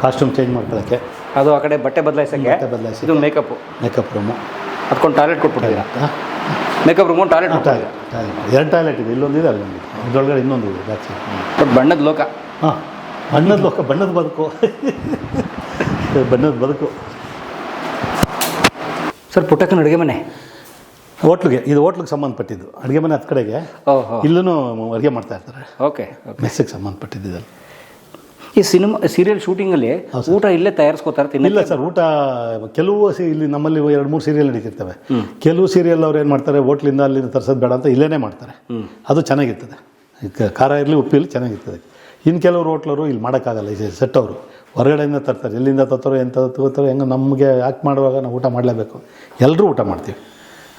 ಕಾಸ್ಟ್ಯೂಮ್ ಚೇಂಜ್ ಮಾಡ್ಕೊಳ್ಳೋಕ್ಕೆ. ಅದು ಆ ಕಡೆ ಬಟ್ಟೆ ಬದಲಾಯಿಸೋಕ್ಕೆ? ಬಟ್ಟೆ ಬದಲಾಯಿಸಕ್ಕೆ. ಇದು ಮೇಕಪ್ಪು ಮೇಕಪ್ ರೂಮು ಅದಕ್ಕೊಂದು toilet ಕೊಟ್ಬಿಟ್ಟಿದ್ದೀರಾ? Makeup room toilet toilet toilet ಎರಡು ಟಾಯ್ಲೆಟ್ ಇದೆ ಇಲ್ಲೊಂದಿದೆ ಅಲ್ಲೊಂದು ಇದ್ರೊಳಗಡೆ ಇನ್ನೊಂದು ಇದೆ ಬಟ್ ಬಣ್ಣದ ಲೋಕ. ಹಾಂ. ಬಣ್ಣದ ಲೋಕ ಬಣ್ಣದ ಬದುಕು. ಬಣ್ಣದ ಬದುಕು. ಸರ್ ಪುಟ್ಟಕ್ಕನ ಅಡುಗೆ ಮನೆ? ಹೋಟ್ಲಿಗೆ ಇದು ಹೋಟ್ಲಿಗೆ ಸಂಬಂಧಪಟ್ಟಿದ್ದು. ಅಡುಗೆ ಮನೆ ಹತ್ತು ಕಡೆಗೆ. ಓಹೋ. ಇಲ್ಲೂ ಅಡುಗೆ ಮಾಡ್ತಾ ಇರ್ತಾರೆ. ಓಕೆ ಮೆಸ್ಸಿಗೆ ಸಂಬಂಧಪಟ್ಟಿದ್ದು ಇದರಲ್ಲಿ ಈ ಸಿನಿಮಾ ಸೀರಿಯಲ್ ಶೂಟಿಂಗಲ್ಲಿ ಊಟ ಇಲ್ಲೇ ತಯಾರಿಸ್ಕೋತಾರೆ ಇಲ್ಲ ಸರ್ ಊಟ ಕೆಲವು ಸಿ ಇಲ್ಲಿ ನಮ್ಮಲ್ಲಿ ಎರಡು ಮೂರು ಸೀರಿಯಲ್ ನಡೀತಿರ್ತವೆ. ಕೆಲವು ಸೀರಿಯಲ್ ಅವ್ರು ಏನು ಮಾಡ್ತಾರೆ ಹೋಟ್ಲಿಂದ ಅಲ್ಲಿಂದ ತರ್ಸೋದು ಬೇಡ ಅಂತ ಇಲ್ಲೇ ಮಾಡ್ತಾರೆ. ಅದು ಚೆನ್ನಾಗಿರ್ತದೆ. ಖಾರ ಇರಲಿ ಉಪ್ಪಿರಲಿ ಚೆನ್ನಾಗಿರ್ತದೆ. ಇನ್ನು ಕೆಲವರು ಹೋಟ್ಲವರು ಇಲ್ಲಿ ಮಾಡೋಕ್ಕಾಗಲ್ಲ ಈ ಸೆಟ್ ಅವರು ಹೊರಗಡೆಯಿಂದ ತರ್ತಾರೆ. ಎಲ್ಲಿಂದ ತರ್ತಾರೋ ಎಂತ ತಗೋತಾರೋ ಹೆಂಗೆ ನಮಗೆ ಯಾಕೆ ಮಾಡುವಾಗ ನಾವು ಊಟ ಮಾಡಲೇಬೇಕು. ಎಲ್ಲರೂ ಊಟ ಮಾಡ್ತೀವಿ.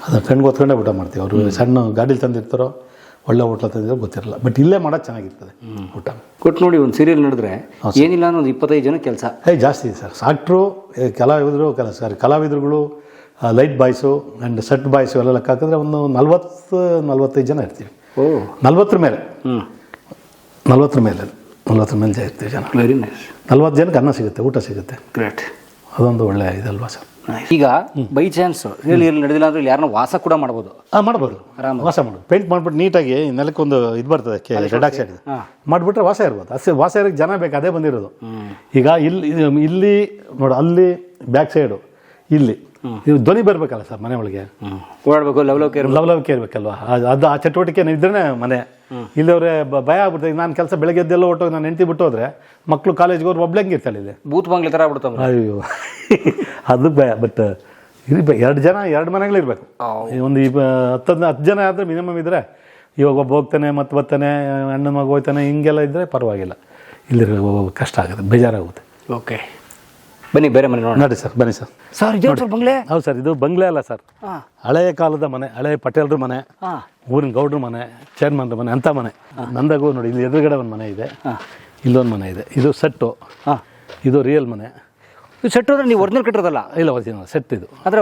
ಅದು ಕಣ್ಗೆ ಹೊತ್ಕೊಂಡೇ ಊಟ ಮಾಡ್ತೀವಿ. ಅವರು ಸಣ್ಣ ಗಾಡೀಲಿ ತಂದಿರ್ತಾರೋ ಒಳ್ಳೆ ಹೋಟ್ಲ ತಂದಿರೋ ಗೊತ್ತಿರಲ್ಲ. ಬಟ್ ಇಲ್ಲೇ ಮಾಡೋದು ಚೆನ್ನಾಗಿರ್ತದೆ ಊಟ. ಕೊಟ್ಟು ನೋಡಿ ಒಂದು ಸೀರಿಯಲ್ ನೋಡಿದ್ರೆ ಏನಿಲ್ಲ ಅನ್ನೋದು ಒಂದು ಇಪ್ಪತ್ತೈದು ಜನ ಕೆಲಸ. ಏ ಜಾಸ್ತಿ ಇದೆ ಸರ್. ಸಾಕ್ಟ್ರು ಕಲಾವಿದರು ಕೆಲಸ sir ಕಲಾವಿದರುಗಳು light boys and set boys ಎಲ್ಲ ಲೆಕ್ಕ ಹಾಕಿದ್ರೆ ಒಂದು ನಲ್ವತ್ತು ನಲ್ವತ್ತೈದು ಜನ ಇರ್ತೀವಿ. ಓ. ನಲ್ವತ್ತರ ಮೇಲೆ. ಹ್ಞೂ ನಲ್ವತ್ತರ ಮೇಲೆ. ನಲ್ವತ್ತರ ಮೇಲೆ ಜಾಸ್ತಿ ಜನ. ವೆರಿ ನೈಸ್ ನಲ್ವತ್ತು ಜನಕ್ಕೆ ಅನ್ನ ಸಿಗುತ್ತೆ ಊಟ ಸಿಗುತ್ತೆ. ಗ್ರೇಟ್ ಅದೊಂದು ಒಳ್ಳೆ ಇದಲ್ವಾ ಸರ್? ಈಗ ಬೈ ಚಾನ್ಸ್ ಇಲ್ಲಿ ನಡೆದಿಲ್ಲ ಅಂದ್ರೆ ಇಲ್ಲಿ ಯಾರನ್ನ ವಾಸ ಕೂಡ ಮಾಡ್ಬೋದು. ಹಾಂ ಮಾಡ್ಬೋದು. ವಾಸ ಮಾಡೋದು ಪೇಂಟ್ ಮಾಡ್ಬಿಟ್ಟು ನೀಟಾಗಿ ನೆಲಕ್ಕೊಂದು ಇದು ಬರ್ತದೆ ಕೆ ರೆಡ್ ಆಕ್ಸೈಡ್ ಮಾಡಿಬಿಟ್ರೆ ವಾಸ ಇರ್ಬೋದು. ಅಷ್ಟೇ ವಾಸ ಇರೋಕ್ಕೆ ಜನ ಬೇಕು ಅದೇ ಬಂದಿರೋದು. ಈಗ ಇಲ್ಲಿ ಇಲ್ಲಿ ನೋಡು ಅಲ್ಲಿ ಬ್ಯಾಕ್ ಸೈಡು ಇಲ್ಲಿ. ಇದು ಧ್ವನಿ ಬರಬೇಕಲ್ಲ ಸರ್ ಮನೆ ಒಳಗೆ? ಓಡಬೇಕು love love care love love ಕೇರ್ಬೇಕಲ್ವಾ ಅದು ಆ ಚಟುವಟಿಕೆ ಇದ್ರೇ ಮನೆ ಇಲ್ಲವ್ರೆ ಭಯ ಆಗ್ಬಿಡ್ತದೆ. ನಾನು ಕೆಲಸ ಬೆಳಗ್ಗೆ ಎದ್ದೆಲ್ಲ ಹೊಟ್ಟೋಗಿ ನಾನು ಹೆಂಡತಿ ಬಿಟ್ಟು ಹೋದ್ರೆ ಮಕ್ಕಳು ಕಾಲೇಜ್ಗೆ ಹೋದ್ರೆ ಒಬ್ಳೆ ಇರ್ತಾಳೆ ಇಲ್ಲಿ? ಬೂತ್ ಬಂಗ್ಲೆ ಥರ ಆಗ್ಬಿಡ್ತಾವ ಅಯ್ಯೋ. (laughs) ಅದು ಭಯ ಬಟ್ ಇರ್ಬೇಕು ಎರಡು ಜನ ಎರಡು ಮನೆಗಳಿರ್ಬೇಕು ಒಂದು ಇಬ್ಬ ಹತ್ತದ ಹತ್ತು ಜನ ಆದರೆ ಮಿನಿಮಮ್ ಇದ್ದರೆ ಇವಾಗ ಒಬ್ಬ ಹೋಗ್ತಾನೆ ಮತ್ತೆ ಬರ್ತಾನೆ ಅಣ್ಣನ ಮಗ ಹೋಗ್ತಾನೆ ಹಿಂಗೆಲ್ಲ ಇದ್ದರೆ ಪರವಾಗಿಲ್ಲ. ಇಲ್ಲಿ ಕಷ್ಟ ಆಗುತ್ತೆ ಬೇಜಾರಾಗುತ್ತೆ. ಓಕೆ ಬನ್ನಿ ಬೇರೆ ಮನೆ ನೋಡೋಣ. ನೋಡಿ ಸರ್ ಬನ್ನಿ ಸರ್. ಸರ್ ಇದು ಸರ್ ಬಂಗ್ಲೆ? ಹೌದು ಸರ್ ಇದು ಬಂಗ್ಲೆ ಅಲ್ಲ ಸರ್. ಹಳೆಯ ಕಾಲದ ಮನೆ ಹಳೆಯ ಪಟೇಲ್ರ ಮನೆ ಹಾಂ. ಊರಿನ ಗೌಡ್ರ ಮನೆ ಚೇರ್ಮನ್ ಮನೆ ಅಂತ ಮನೆ. ನಂದಾಗೂ ನೋಡಿ ಇಲ್ಲಿ ಎದುರುಗಡೆ ಒಂದು ಮನೆ ಇದೆ. ಇಲ್ಲೊಂದು ಮನೆ ಇದೆ. ಇದು ಸೆಟ್ಟು. ಹಾಂ. ಇದು ರಿಯಲ್ ಮನೆ. ಇದು ಸೆಟ್ ಅಂದ್ರೆ ನೀವು ಒರಿಜಿನಲ್ ಕಟ್ಟಿರೋದಲ್ಲ? ಇಲ್ಲ ಒರಿಜಿನಲ್ ಸೆಟ್ ಇದು. ಅಂದ್ರೆ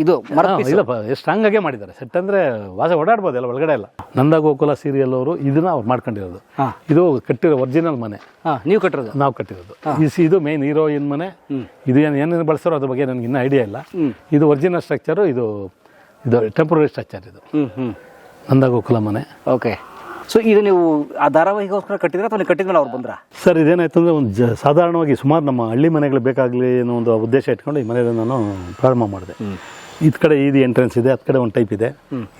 ಇದು ಮರ ಹಾ, ಇಲ್ಲಪ್ಪ ಸ್ಟ್ರಾಂಗ್ ಆಗೇ ಮಾಡಿದ್ದಾರೆ. ಸೆಟ್ ಅಂದ್ರೆ ವಾಸ ಓಡಾಡ್ಬೋದು ಎಲ್ಲ ಒಳಗಡೆ ಎಲ್ಲ. ನಂದ ಗೋಕುಲ ಸೀರಿಯಲ್ ಅವರು ಇದನ್ನ ಅವ್ರು ಮಾಡ್ಕೊಂಡಿರೋದು. ಹಾ. ಇದು ಕಟ್ಟಿರೋ ಒರಿಜಿನಲ್ ಮನೆ. ಹಾಂ ನೀವು ಕಟ್ಟಿರೋದು? ನಾವು ಕಟ್ಟಿರೋದು. ಈ ಸಿ- ಇದು ಮೇನ್ ಹೀರೋಯಿನ್ ಮನೆ. ಇದು ಏನು ಏನೇನು ಬಳಸ್ತಾರೋ ಅದ್ರ ಬಗ್ಗೆ ನನಗೆ ಇನ್ನೂ ಐಡಿಯಾ ಇಲ್ಲ. ಇದು ಒರಿಜಿನಲ್ ಸ್ಟ್ರಕ್ಚರು ಇದು ಇದು ಟೆಂಪ್ರರಿ ಸ್ಟ್ರಕ್ಚರ್ ಇದು. ಹ್ಞೂ ಹ್ಞೂ ನಂದ ಗೋಕುಲ ಮನೆ. ಓಕೆ ಸೊ ಇದು ನೀವು ಆ ಧಾರಾವಾಹಿಗೋಸ್ಕರ ಕಟ್ಟಿದ್ರೆ ಅಥವಾ ಕಟ್ಟಿದ ಕಟ್ಟಿದ್ಮೇಲೆ ಅವ್ರು ಬಂದ್ರ? ಸರ್ ಇದೇನಾಯ್ತು ಅಂದ್ರೆ ಒಂದು ಜ ಸಾಧಾರಣವಾಗಿ ಸುಮಾರು ನಮ್ಮ ಹಳ್ಳಿ ಮನೆಗಳು ಬೇಕಾಗಲಿ ಅನ್ನೋ ಒಂದು ಉದ್ದೇಶ ಇಟ್ಕೊಂಡು ಈ ಮನೆಯನ್ನು ನಾನು ಪ್ರಾರಂಭ ಮಾಡಿದೆ. ಇದ್ ಕಡೆ ಇದು ಎಂಟ್ರೆನ್ಸ್ ಇದೆ ಅದ್ ಕಡೆ ಒಂದು ಟೈಪ್ ಇದೆ.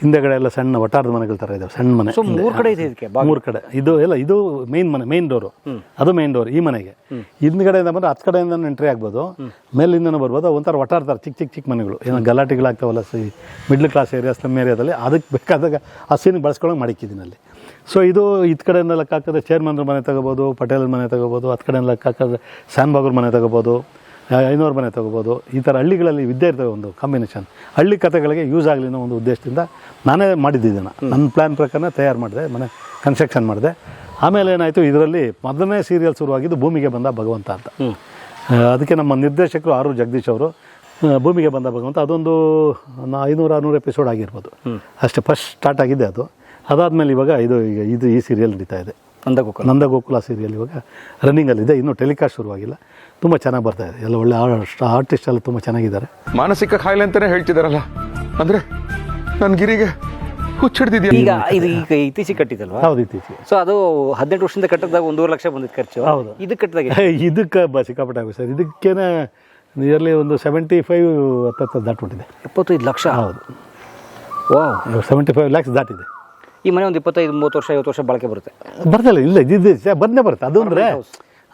ಹಿಂದೆಗಡೆ ಎಲ್ಲ ಸಣ್ಣ ಒಟ್ಟಾರದ ಮನೆಗಳ ತರ ಇದಾವೆ ಸಣ್ಣ ಮನೆ. ಸೊ ಮೂರು ಕಡೆ ಇದೆ ಇದಕ್ಕೆ ಮೂರು ಕಡೆ. ಇದು ಎಲ್ಲ ಇದು ಮೈನ್ ಮನೆ ಮೈನ್ ಡೋರು ಅದು ಮೇನ್ ಡೋರ್ ಈ ಮನೆಗೆ. ಹಿಂದ್ಗಡೆಯಿಂದ ಬಂದ್ರೆ ಹತ್ತು ಕಡೆಯಿಂದ ಎಂಟ್ರಿ ಆಗ್ಬೋದು. ಮೇಲಿಂದನೂ ಬರ್ಬೋದು. ಒಂಥರ ಒಟ್ಟಾರ ಥರ ಚಿಕ್ಕ ಚಿಕ್ಕ ಚಿಕ್ಕ ಮನೆಗಳು. ಏನೋ ಗಲಾಟೆಗಳಾಗ್ತಾವಲ್ಲ C middle class area slum ಏರಿಯಾದಲ್ಲಿ ಅದಕ್ಕೆ ಬೇಕಾದಾಗ ಆ ಸೀನ್ ಬಳಸ್ಕೊಳ್ಳೋಕೆ ಮಾಡಿಕ್ಕಿದ್ದೀನಿ ಅಲ್ಲಿ. ಸೊ ಇದು ಇದ್ ಕಡೆಯಿಂದ ಲೆಕ್ಕ ಹಾಕಿದ್ರೆ ಚೇರ್ಮನ್ರ ಮನೆ ತಗೋಬೋದು ಪಟೇಲ್ ಮನೆ ತಗೋಬೋದು ಹತ್ತು ಕಡೆಯಿಂದ ಲೆಕ್ಕ ಹಾಕಿದ್ರೆ ಸ್ಯಾನ್ಬಾಗ್ರ ಮನೆ ತಗೋಬೋದು ಐನೂರು ಮನೆ ತಗೋಬೋದು. ಈ ಥರ ಹಳ್ಳಿಗಳಲ್ಲಿ ವಿದ್ಯೆ ಇರ್ತವೆ ಒಂದು ಕಾಂಬಿನೇಷನ್ ಹಳ್ಳಿ ಕಥೆಗಳಿಗೆ ಯೂಸ್ ಆಗಲಿ ಅನ್ನೋ ಒಂದು ಉದ್ದೇಶದಿಂದ ನಾನೇ ಮಾಡಿದ್ದಿದ್ದನ್ನು ನನ್ನ ಪ್ಲ್ಯಾನ್ ಪ್ರಕಾರ ತಯಾರು ಮಾಡಿದೆ ಮನೆ ಕನ್ಸ್ಟ್ರಕ್ಷನ್ ಮಾಡಿದೆ. ಆಮೇಲೆ ಏನಾಯಿತು ಇದರಲ್ಲಿ ಮೊದಲನೇ ಸೀರಿಯಲ್ ಶುರುವಾಗಿದ್ದು ಭೂಮಿಗೆ ಬಂದ ಭಗವಂತ ಅಂತ. ಅದಕ್ಕೆ ನಮ್ಮ ನಿರ್ದೇಶಕರು ಆರು ಜಗದೀಶ್ ಅವರು ಭೂಮಿಗೆ ಬಂದ ಭಗವಂತ ಅದೊಂದು ನಾ- ಐನೂರು ಆರುನೂರು ಎಪಿಸೋಡ್ ಆಗಿರ್ಬೋದು. ಅಷ್ಟೇ ಫಸ್ಟ್ ಸ್ಟಾರ್ಟ್ ಆಗಿದೆ ಅದು. ಅದಾದಮೇಲೆ ಇವಾಗ ಇದು ಈಗ ಇದು ಈ ಸೀರಿಯಲ್ ನಡೀತಾ ಇದೆ. ನಂದಗೋಕುಲ. ನಂದಗೋಕುಲ ಸೀರಿಯಲ್ ಇವಾಗ ರನ್ನಿಂಗಲ್ಲಿದೆ ಇನ್ನೂ ಟೆಲಿಕಾಸ್ಟ್ ಶುರುವಾಗಿಲ್ಲ. ತುಂಬ ಚೆನ್ನಾಗಿ ಬರ್ತಾ ಇದೆ. ಎಲ್ಲ ಒಳ್ಳೆ ಆರ್ಟಿಸ್ಟ್ ಎಲ್ಲ ತುಂಬ ಚೆನ್ನಾಗಿದ್ದಾರೆ. ಮಾನಸಿಕ ಕಾಯಿಲೆ ಅಂತಲೇ ಹೇಳ್ತಿದಾರಲ್ಲ? ಅಂದರೆ ನನ್ನ ಗಿರಿಗೆ ಹುಚ್ಚಿಡ್ದಿದ್ಯಾ ಈಗ ಇದು ಈಗ ಇತ್ತೀಚೆಗೆ ಕಟ್ಟಿದಲ್ವಾ ಹೌದು ಇತ್ತೀಚೆಗೆ. ಸೊ ಅದು ಹದಿನೆಂಟು ವರ್ಷದಿಂದ ಕಟ್ಟಿದಾಗ ಒಂದೂವರೆ ಲಕ್ಷ ಬಂದಿತ್ತು ಖರ್ಚು. ಹೌದು. ಇದು ಕಟ್ಟಿದಾಗ (laughs) ಇದಕ್ಕೆ ಬ ಸಿಕ್ಕಾಪಟ್ಟೆ ಆಗುತ್ತೆ ಸರ್. ಇದಕ್ಕೇನೆ ನಿಯರ್ಲಿ ಒಂದು ಸೆವೆಂಟಿ ಫೈವ್ ಹತ್ತತ್ತು ದಾಟ್ಬಿಟ್ಟಿದೆ. ಇಪ್ಪತ್ತೈದು ಲಕ್ಷ? ಹೌದು. ವಾವ್. ಸೆವೆಂಟಿ ಫೈವ್ ಲ್ಯಾಕ್ಸ್ ದಾಟಿದೆ. ಈ ಮನೆ ಒಂದು ಇಪ್ಪತ್ತೈದು ಮೂವತ್ತು ವರ್ಷ ಐವತ್ತು ವರ್ಷ ಬಳಕೆ ಬರುತ್ತೆ. ಬರ್ತಲ್ಲ ಇಲ್ಲ ಇದು ಬಂದೇ ಬರುತ್ತೆ. ಅದು ಅಂದರೆ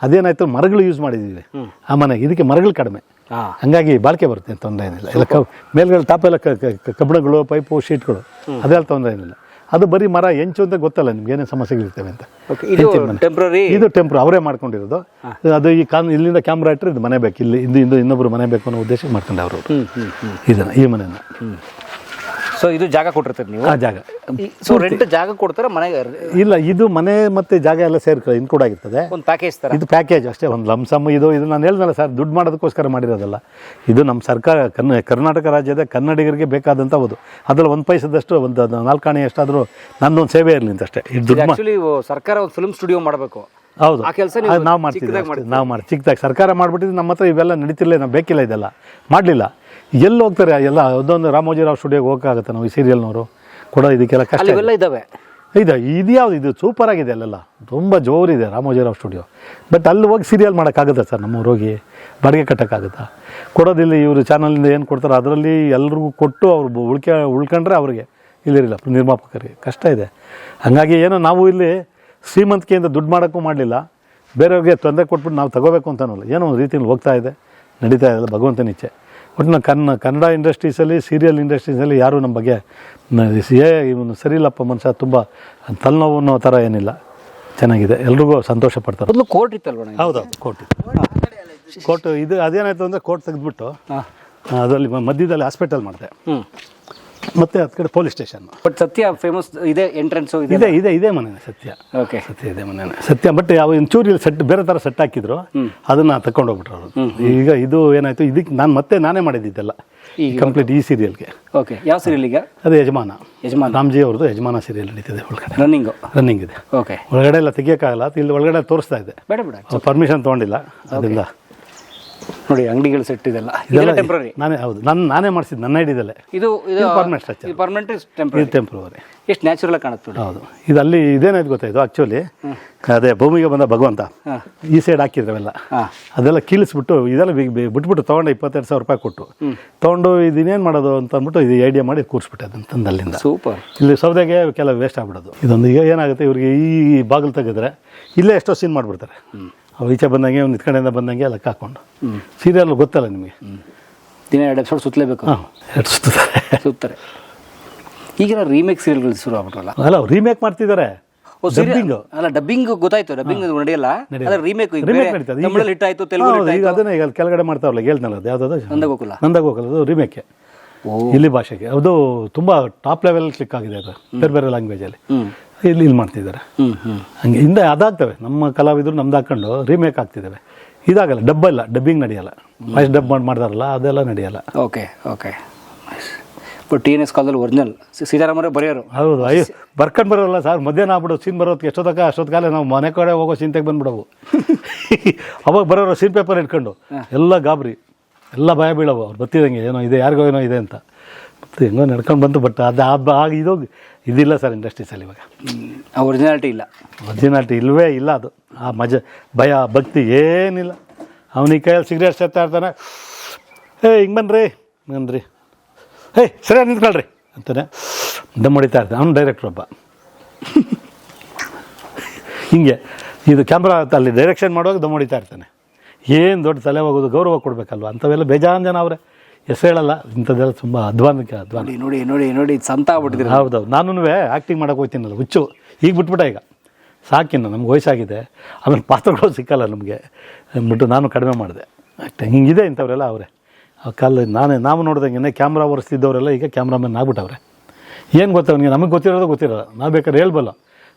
ಅದೇನಾಯ್ತು ಮರಗಳು ಯೂಸ್ ಮಾಡಿದ್ದೀವಿ. ಆ ಮನೆ ಇದಕ್ಕೆ ಮರಗಳು ಕಡಿಮೆ. ಹಂಗಾಗಿ ಬಾಳಿಕೆ ಬರುತ್ತೆ ತೊಂದರೆ ಏನಿಲ್ಲ. ಇಲ್ಲ ಕಬ್ ಮೇಲ್ಗಡೆ ತಾಪ ಎಲ್ಲ ಕ- ಕ- ಕ- ಕಬ್ಬಿಣಗಳು ಪೈಪು ಶೀಟ್ಗಳು. ಅದೆಲ್ಲ ತೊಂದರೆ ಏನಿಲ್ಲ. ಅದು ಬರೀ ಮರ ಹೆಂಚು ಅಂತ ಗೊತ್ತಲ್ಲ ನಿಮ್ಗೆ ಏನೇನು ಸಮಸ್ಯೆಗಳಿರ್ತವೆ ಅಂತ. ಟೆಂಪ್ರರಿ ಇದು ಟೆಂಪ್ರ ಅವರೇ ಮಾಡ್ಕೊಂಡಿರೋದು. ಅದು ಈ ಕಾನ್ ಇಲ್ಲಿಂದ ಕ್ಯಾಮ್ರಾ ಇಟ್ಟರೆ ಇದು ಮನೆ ಬೇಕು ಇಲ್ಲಿ ಇಂದು ಇದು ಇನ್ನೊಬ್ರು ಮನೆ ಬೇಕು ಅನ್ನೋ ಉದ್ದೇಶ ಮಾಡ್ಕೊಂಡು ಅವರು ಇದನ್ನ ಈ ಮನೆಯನ್ನ ಸೊ ಇದು ಜಾಗ ಕೊಟ್ಟಿರ್ತೀರಿ ನೀವು? ಆ ಜಾಗ. ಸೊ ರೆಂಟ್ ಜಾಗ ಕೊಡ್ತಾರೆ ಮನೆಗೆ ಇಲ್ಲ ಇದು ಮನೆ ಮತ್ತೆ ಜಾಗ ಎಲ್ಲ ಸೇರ್ಕ ಇನ್ಕ್ಲೂಡ್ ಆಗಿರ್ತದೆ. ಒಂದು ಪ್ಯಾಕೇಜ್ ತರ? ಇದು ಪ್ಯಾಕೇಜ್ ಅಷ್ಟೇ ಒಂದು ಲಂಸಮ್ ಇದು ಇದು ನಾನು ಹೇಳ್ದಲ್ಲ ಸರ್ ದುಡ್ಡು ಮಾಡೋದಕ್ಕೋಸ್ಕರ ಮಾಡಿರೋದಲ್ಲ. ಇದು ನಮ್ಮ ಸರ್ಕಾರ ಕನ್ನ ಕರ್ನಾಟಕ ರಾಜ್ಯದ ಕನ್ನಡಿಗರಿಗೆ ಬೇಕಾದಂಥ ಒಂದು ಅದ್ರಲ್ಲಿ ಒಂದು ಪೈಸದಷ್ಟು ಒಂದು ನಾಲ್ಕಾಣಿ ಎಷ್ಟಾದರೂ ನನ್ನೊಂದು ಸೇವೆ ಇರಲಿ ಅಂತ ಅಷ್ಟೇ. ಇದು ದುಡ್ಡು ಮಾ- ಆಕ್ಚುಲಿ ಸರ್ಕಾರ ಒಂದು ಫಿಲ್ಮ್ ಸ್ಟುಡಿಯೋ ಮಾಡಬೇಕು. ಹೌದು. ಆ ಕೆಲಸ ನೀವು ಮಾಡ್ತಿದ್ವಿ ಅಷ್ಟೇ. ಮಾಡ್ತೀವಿ. ನಾವು ಮಾಡಿ ಚಿಕ್ಕದಾಗಿ ಸರ್ಕಾರ ಮಾಡಿಬಿಟ್ಟಿದ್ದು ನಮ್ಮ ಹತ್ರ ಇವೆಲ್ಲ ನಡೀತಿರ್ಲಿಲ್ಲ ನಾವು ಬೇಕಿಲ್ಲ ಇದೆಲ್ಲ. ಮಾಡಲಿಲ್ಲ. ಎಲ್ಲಿ ಹೋಗ್ತಾರೆ? ಎಲ್ಲ ಅದೊಂದು ರಾಮೋಜಿರಾವ್ ಸ್ಟುಡಿಯೋಗೆ ಹೋಗೋಕ್ಕಾಗತ್ತೆ ನಾವು ಈ ಸೀರಿಯಲ್ನವರು ಕೂಡ ಇದಕ್ಕೆಲ್ಲ ಕಷ್ಟ ಇದ್ದಾವೆ ಇದೆ. ಇವೆಲ್ಲ ಇದು ಇದು ಯಾವ್ದು? ಇದು ಸೂಪರ್ ಆಗಿದೆ ಅಲ್ಲೆಲ್ಲ. ತುಂಬ ಜೋರಿದೆ ರಾಮೋಜಿರಾವ್ ಸ್ಟುಡಿಯೋ ಬಟ್ ಅಲ್ಲಿ ಹೋಗಿ ಸೀರಿಯಲ್ ಮಾಡೋಕ್ಕಾಗುತ್ತಾ ಸರ್ ನಮ್ಮ ಹೋಗಿ ಬಾಡಿಗೆ ಕಟ್ಟೋಕ್ಕಾಗುತ್ತಾ? ಕೊಡೋದಿಲ್ಲ ಇವರು ಚಾನಲಿಂದ ಏನು ಕೊಡ್ತಾರೆ ಅದರಲ್ಲಿ ಎಲ್ರಿಗೂ ಕೊಟ್ಟು ಅವ್ರು ಉಳ್ಕೆ ಉಳ್ಕೊಂಡ್ರೆ ಅವ್ರಿಗೆ. ಇಲ್ಲಿರಲಿಲ್ಲ ನಿರ್ಮಾಪಕರಿಗೆ. ಕಷ್ಟ ಇದೆ. ಹಾಗಾಗಿ ಏನೋ ನಾವು ಇಲ್ಲಿ ಶ್ರೀಮಂತಿಕೆಯಿಂದ ದುಡ್ಡು ಮಾಡೋಕ್ಕೂ ಮಾಡಲಿಲ್ಲ. ಬೇರೆಯವ್ರಿಗೆ ತೊಂದರೆ ಕೊಟ್ಬಿಟ್ಟು ನಾವು ತಗೋಬೇಕು ಅಂತ ಏನೋ ಒಂದು ರೀತಿಯಲ್ಲಿ ಹೋಗ್ತಾ ಇದೆ. ನಡೀತಾ ಇದೆ ಭಗವಂತನ ಇಚ್ಛೆ. ಒಟ್ಟು ನಾವು ಕನ್ನ ಕನ್ನಡ ಇಂಡಸ್ಟ್ರೀಸಲ್ಲಿ ಸೀರಿಯಲ್ ಇಂಡಸ್ಟ್ರೀಸಲ್ಲಿ ಯಾರೂ ನಮ್ಮ ಬಗ್ಗೆ ಏ ಇವನು ಸರಿ ಇಲ್ಲಪ್ಪ ಮನುಷ್ಯ ತುಂಬ ತಲೆನೋವು ಅನ್ನೋ ಥರ ಏನಿಲ್ಲ. ಚೆನ್ನಾಗಿದೆ. ಎಲ್ರಿಗೂ ಸಂತೋಷ ಪಡ್ತಾರೆ. ಮೊದಲು ಕೋರ್ಟ್ ಇತ್ತಲ್ವ ಹೌದು ಹೌದೌದು ಕೋರ್ಟ್ ಕೋರ್ಟ್ ಇದು ಅದೇನಾಯಿತು ಅಂದರೆ ಕೋರ್ಟ್ ತೆಗೆದ್ಬಿಟ್ಟು ಅದರಲ್ಲಿ ಮಧ್ಯದಲ್ಲಿ ಹಾಸ್ಪಿಟಲ್ ಮಾಡಿದೆ. ಮತ್ತೆ ಅದ್ ಕಡೆ police station but Satya famous ಇದೆ ಎಂಟ್ರೆನ್ಸ್ ಇದೆ ಇದೆ ಇದೆ ಇದೆ ಮನೆ ಸತ್ಯ. ಓಕೆ ಸತ್ಯ ಇದೆ ಮನೆ. ಸತ್ಯ ಬಟ್ ಯಾವ ಒಂಚೂರು ಸೆಟ್ ಬೇರೆ ತರ ಸೆಟ್ ಹಾಕಿದ್ರು ಅದನ್ನ ತಕೊಂಡು ಹೋಗ್ಬಿಟ್ರು ಅವರು. ಈಗ ಇದು ಏನಾಯ್ತು ಇದಕ್ಕೆ ನಾನು ಮತ್ತೆ ನಾನೇ ಮಾಡಿದ್ದಿದ್ದೆಲ್ಲ. ಕಂಪ್ಲೀಟ್ ಈ ಸೀರಿಯಲ್ಗೆ ಓಕೆ ಯಾವ ಸೀರಿಯಲ್ ಈಗ? ಅದು ಯಜಮಾನ. ಯಜಮಾನ. ರಾಮ್ಜಿ ಅವ್ರದ್ದು ಯಜಮಾನ ಸೀರಿಯಲ್ ನಡೀತಿದೆ ಒಳಗಡೆ. ರನ್ನಿಂಗ್ ರನ್ನಿಂಗ್ ಇದೆ. ಓಕೆ ಒಳಗಡೆ ಎಲ್ಲ ತೆಗಿಯೋಕ್ಕಾಗಲ್ಲ ಇಲ್ಲಿ ಒಳಗಡೆ ತೋರಿಸ್ತಾ ಇದೆ. ಬೇಡ ಬೇಡ. ಪರ್ಮಿಷನ್ ತೊಗೊಂಡಿಲ್ಲ ಅದರಿಂದ. ನೋಡಿ ಅಂಗಡಿಗಳು ಸೆಟ್ ಇದೆಲ್ಲ. ಇದೆಲ್ಲ ಟೆಂಪ್ರರಿ ನಾನೇ ಹೌದು. ನಾನು ನಾನೇ ಮಾಡಿಸಿದ್ದು ನನ್ನ ಐಡಿದಲ್ಲೇ ಇದು ಇದು ಪರ್ಮನೆಂಟ್ ಸ್ಟ್ರಕ್ಚರ್ ಇದು ಟೆಂಪ್ರವರಿ ಎಷ್ಟು ನ್ಯಾಚುರಲ್ ಆಗಿ ಕಾಣುತ್ತೆ ನೋಡಿ. ಹೌದು. ಇದು ಅಲ್ಲಿ ಇದೇನಾಯ್ತು ಗೊತ್ತಾಯ್ತು ಆ್ಯಕ್ಚುಲಿ ಅದೇ ಭೂಮಿಗೆ ಬಂದ ಭಗವಂತ. ಈ ಸೈಡ್ ಹಾಕಿದ್ರವೆಲ್ಲ. ಅವೆಲ್ಲ ಅದೆಲ್ಲ ಕೀಳಿಸ್ಬಿಟ್ಟು ಇದೆಲ್ಲ ಬಿ- ಬಿ- ಬಿಟ್ಬಿಟ್ಟು ತೊಗೊಂಡು ಇಪ್ಪತ್ತೆರಡು ಸಾವಿರ ರೂಪಾಯಿ ಕೊಟ್ಟು ತೊಗೊಂಡು ಇದನ್ನೇನು ಮಾಡೋದು ಅಂತ ಅಂದ್ಬಿಟ್ಟು ಇದು ಐಡಿಯಾ ಮಾಡಿ ಕೂರಿಸ್ಬಿಟ್ಟೆ ಅದನ್ನ ತಂದು ಅಲ್ಲಿಂದ ಸೂಪರ್ ಇಲ್ಲಿ ಸೌದೆಗೆ ಕೆಲವು ವೇಸ್ಟ್ ಆಗ್ಬಿಡೋದು. ಇದೊಂದು ಈಗ ಏನಾಗುತ್ತೆ ಇವ್ರಿಗೆ ಈ ಬಾಗಿಲು ತೆಗೆದ್ರೆ ಇಲ್ಲೇ ಎಷ್ಟೋ ಸೀನ್ ಮಾಡಿಬಿಡ್ತಾರೆ. ಅವ್ರು ಈಚೆ ಬಂದಂಗೆ ಅವ್ನು ಕಡೆಯಿಂದ ಬಂದಂಗೆ ಲೆಕ್ಕ ಹಾಕೊಂಡು. ಸೀರಿಯಲ್ ಗೊತ್ತಲ್ಲ ನಿಮಗೆ? ದಿನ ಎರಡು ಎಪಿಸೋಡ್ ಸುತ್ತಲೇಬೇಕು. ಹಾಂ ಎಷ್ಟು ಸುತ್ತಾರೆ ಸುತ್ತಾರೆ ಈಗಿನ ರೀಮೇಕ್ ಸೀರಿಯಲ್ಗಳು ಶುರು ಆಗ್ಬಿಟ್ರಲ್ಲ? ಅಲ್ಲ ರೀಮೇಕ್ ಮಾಡ್ತಿದ್ದಾರೆ. ಡಬ್ಬಿಂಗ್ ಅಲ್ಲ ಡಬ್ಬಿಂಗ್ ಗೊತ್ತಾಯ್ತು ಡಬ್ಬಿಂಗ್ ನಡೆಯಲ್ಲ. ಅಲ್ಲ ರೀಮೇಕ್ ರೀಮೇಕ್ ನಡೀತದೆ ತಮಿಳಲ್ಲಿ ಹಿಟ್ ಆಯ್ತು ತೆಲುಗು ಈಗ ಅದನ್ನ ಈಗ ಕೆಳಗಡೆ ಮಾಡ್ತಾವಲ್ಲ ಹೇಳ್ದಲ್ಲ ಅದು ಯಾವ್ದು ನಂದಗೋಕುಲ. ನಂದಗೋಕುಲ ಅದು ರೀಮೇಕೆ ಇಲ್ಲಿ ಭಾಷೆಗೆ. ಅದು ತುಂಬ ಟಾಪ್ ಲೆವೆಲ್ ಕ್ಲಿಕ್ ಆಗಿದೆ ಅದು ಬೇರೆ ಬೇರೆ ಲ್ಯಾಂಗ್ವೇಜಲ್ಲಿ ಇಲ್ಲಿ ಇಲ್ಲಿ ಮಾಡ್ತಿದ್ದಾರೆ. ಹಂಗೆ ಹಿಂದೆ ಅದಾಗ್ತವೆ. ನಮ್ಮ ಕಲಾವಿದರು ನಮ್ದು ಹಾಕೊಂಡು ರೀಮೇಕ್ ಆಗ್ತಿದ್ದಾವೆ. ಇದಾಗಲ್ಲ ಡಬ್ ಇಲ್ಲ ಡಬ್ಬಿಂಗ್ ನಡೆಯಲ್ಲ. ವಾಯ್ಸ್ ಡಬ್ ಮಾಡಿ ಮಾಡ್ತಾರಲ್ಲ ಅದೆಲ್ಲ ನಡೆಯಲ್ಲ. Okay okay. But T N S ಕಾಲದಲ್ಲಿ ಒರಿಜಿನಲ್ ಸೀತಾರಾಮರೇ ಬರೆಯೋರು. ಹೌದು ಅಯ್ಯೋ ಬರ್ಕೊಂಡು ಬರೋಲ್ಲ ಸರ್. ಮಧ್ಯಾಹ್ನ ಆಗ್ಬಿಡೋದು ಸೀನ್ ಬರೋದಕ್ಕೆ ಎಷ್ಟೊತ್ತಕ ಅಷ್ಟೊತ್ಕಾಲ ನಾವು ಮನೆ ಕಡೆ ಹೋಗೋ ಸೀನ್ತೆಗೆ ಬಂದ್ಬಿಡವು. (laughs) ಅವಾಗ ಬರೋರು ಸೀನ್ ಪೇಪರ್ ಇಟ್ಕೊಂಡು ಎಲ್ಲ ಗಾಬರಿ ಎಲ್ಲ ಭಯ ಬೀಳವು. ಅವ್ರು ಬತ್ತಿದಂಗೆ ಏನೋ ಇದೆ ಯಾರಿಗೋ ಏನೋ ಇದೆ ಅಂತ. ಮತ್ತೆ ಹೆಂಗೋ ನಡ್ಕೊಂಡು ಬಂತು ಬಟ್ ಅದು ಆ- ಆಗ ಇದು ಇದಿಲ್ಲ ಸರ್ ಇಂಡಸ್ಟ್ರೀಸಲ್ಲಿ ಇವಾಗ. ಆ ಒರಿಜಿನಾಲಿಟಿ ಇಲ್ಲ. ಒರಿಜಿನಾಲಿಟಿ ಇಲ್ಲವೇ ಇಲ್ಲ ಅದು. ಆ ಮಜ ಭಯ ಭಕ್ತಿ ಏನಿಲ್ಲ. ಅವನಿಗೆ ಕೈಯಲ್ಲಿ ಸಿಗರೇಟ್ ಸೇರ್ತಾ ಇರ್ತಾನೆ ಏ ಹಿಂಗೆ ಬನ್ನಿರಿ ಅಂದ್ರಿ ಹೇ ಸರಿಯಾಗಿ ನಿಂತ್ಕೊಳ್ರಿ ಅಂತಾನೆ. ದಮ್ ಹೊಡಿತಾ ಇರ್ತಾನೆ. ಅವ್ನು ಡೈರೆಕ್ಟ್ರ್ ಒಬ್ಬ. ಹಿಂಗೆ ಇದು ಕ್ಯಾಮ್ರಾ ಅಲ್ಲಿ ಡೈರೆಕ್ಷನ್ ಮಾಡುವಾಗ ದಮ್ ಹೊಡಿತಾ ಇರ್ತಾನೆ. ಏನು ದೊಡ್ಡ ತಲೆ ಹೋಗೋದು ಗೌರವ ಕೊಡಬೇಕಲ್ವ? ಅಂಥವೆಲ್ಲ ಬೇಜಾನ್ ಜನ ಅವರೇ. ಹೆಸರು ಹೇಳಲ್ಲ. ಇಂಥದ್ದೆಲ್ಲ ತುಂಬ ಅಧ್ವಾನಿಕ ಅಧ್ವಾನ. ನೋಡಿ ನೋಡಿ ನೋಡಿ ನೋಡಿ ಸಂತ ಆಗ್ಬಿಟ್ಟಿದ್ರೆ ಹೌದೌದು. ನಾನು ಆ್ಯಕ್ಟಿಂಗ್ ಮಾಡೋಕೆ ಹೋಗ್ತೀನಲ್ಲ ಹುಚ್ಚು. ಈಗ ಬಿಟ್ಬಿಟ್ಟ ಈಗ. ಸಾಕಿನ್ನು ನಮ್ಗೆ ವಯಸ್ಸಾಗಿದೆ. ಆಮೇಲೆ ಪಾತ್ರಗಳು ಸಿಕ್ಕಲ್ಲ ನಮಗೆ. ಅಂದ್ಬಿಟ್ಟು ನಾನು ಕಡಿಮೆ ಮಾಡಿದೆ. ಆ್ಯಕ್ಟಿಂಗ್ ಹಿಂಗಿದೆ ಇಂಥವರೆಲ್ಲ ಅವರೇ. ಆ ಕಾಲ ನಾನೇ ನಾವು ನೋಡ್ದಂಗೆ ಕ್ಯಾಮ್ರಾ ಒರೆಸ್ತಿದ್ದವರೆಲ್ಲ ಈಗ ಕ್ಯಾಮ್ರಾಮನ್ ಆಗ್ಬಿಟ್ಟವ್ರೆ. ಏನು ಗೊತ್ತ ಅವನಿಗೆ? ನಮಗೆ ಗೊತ್ತಿರೋದು ಗೊತ್ತಿರೋಲ್ಲ. ನಾವು ಬೇಕಾದ್ರೆ ಹೇಳ್ಬಲ್ಲ.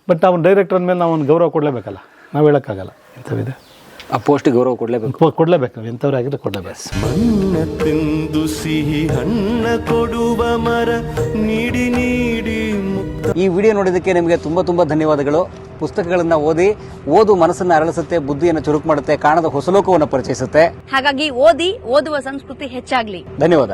ಬಟ್ ಅವ್ನು ಡೈರೆಕ್ಟರ್ ಮೇಲೆ ನಾವು ಅವ್ನು ಗೌರವ ಕೊಡಲೇಬೇಕಲ್ಲ. ನಾವು ಹೇಳೋಕ್ಕಾಗಲ್ಲ. ಇಂಥವಿದೆ. ಆ ಪೋಸ್ಟ್ಗೆ ಗೌರವ ಕೊಡಲೇಬೇಕು. ಕೊಡಲೇಬೇಕು ನಾವು ಎಂಥವ್ರು ಆಗಿದ್ರೆ ಕೊಡಲೇಬೇಕು. ಮಣ್ಣ ತಿಂದು ಸಿಹಿ ಹಣ್ಣ ಕೊಡುವ ಮರ ನೀಡಿ ನೀಡಿ ಮುಕ್ತ. ಈ ವಿಡಿಯೋ ನೋಡಿದ್ದಕ್ಕೆ ನಿಮಗೆ ತುಂಬ ತುಂಬ ಧನ್ಯವಾದಗಳು. ಪುಸ್ತಕಗಳನ್ನು ಓದಿ ಓದು ಮನಸ್ಸನ್ನು ಅರಳಿಸುತ್ತೆ ಬುದ್ಧಿಯನ್ನು ಚುರುಕು ಮಾಡುತ್ತೆ ಕಾಣದ ಹೊಸಲೋಕವನ್ನು ಪರಿಚಯಿಸುತ್ತೆ. ಹಾಗಾಗಿ ಓದಿ ಓದುವ ಸಂಸ್ಕೃತಿ ಹೆಚ್ಚಾಗ್ಲಿ. ಧನ್ಯವಾದ.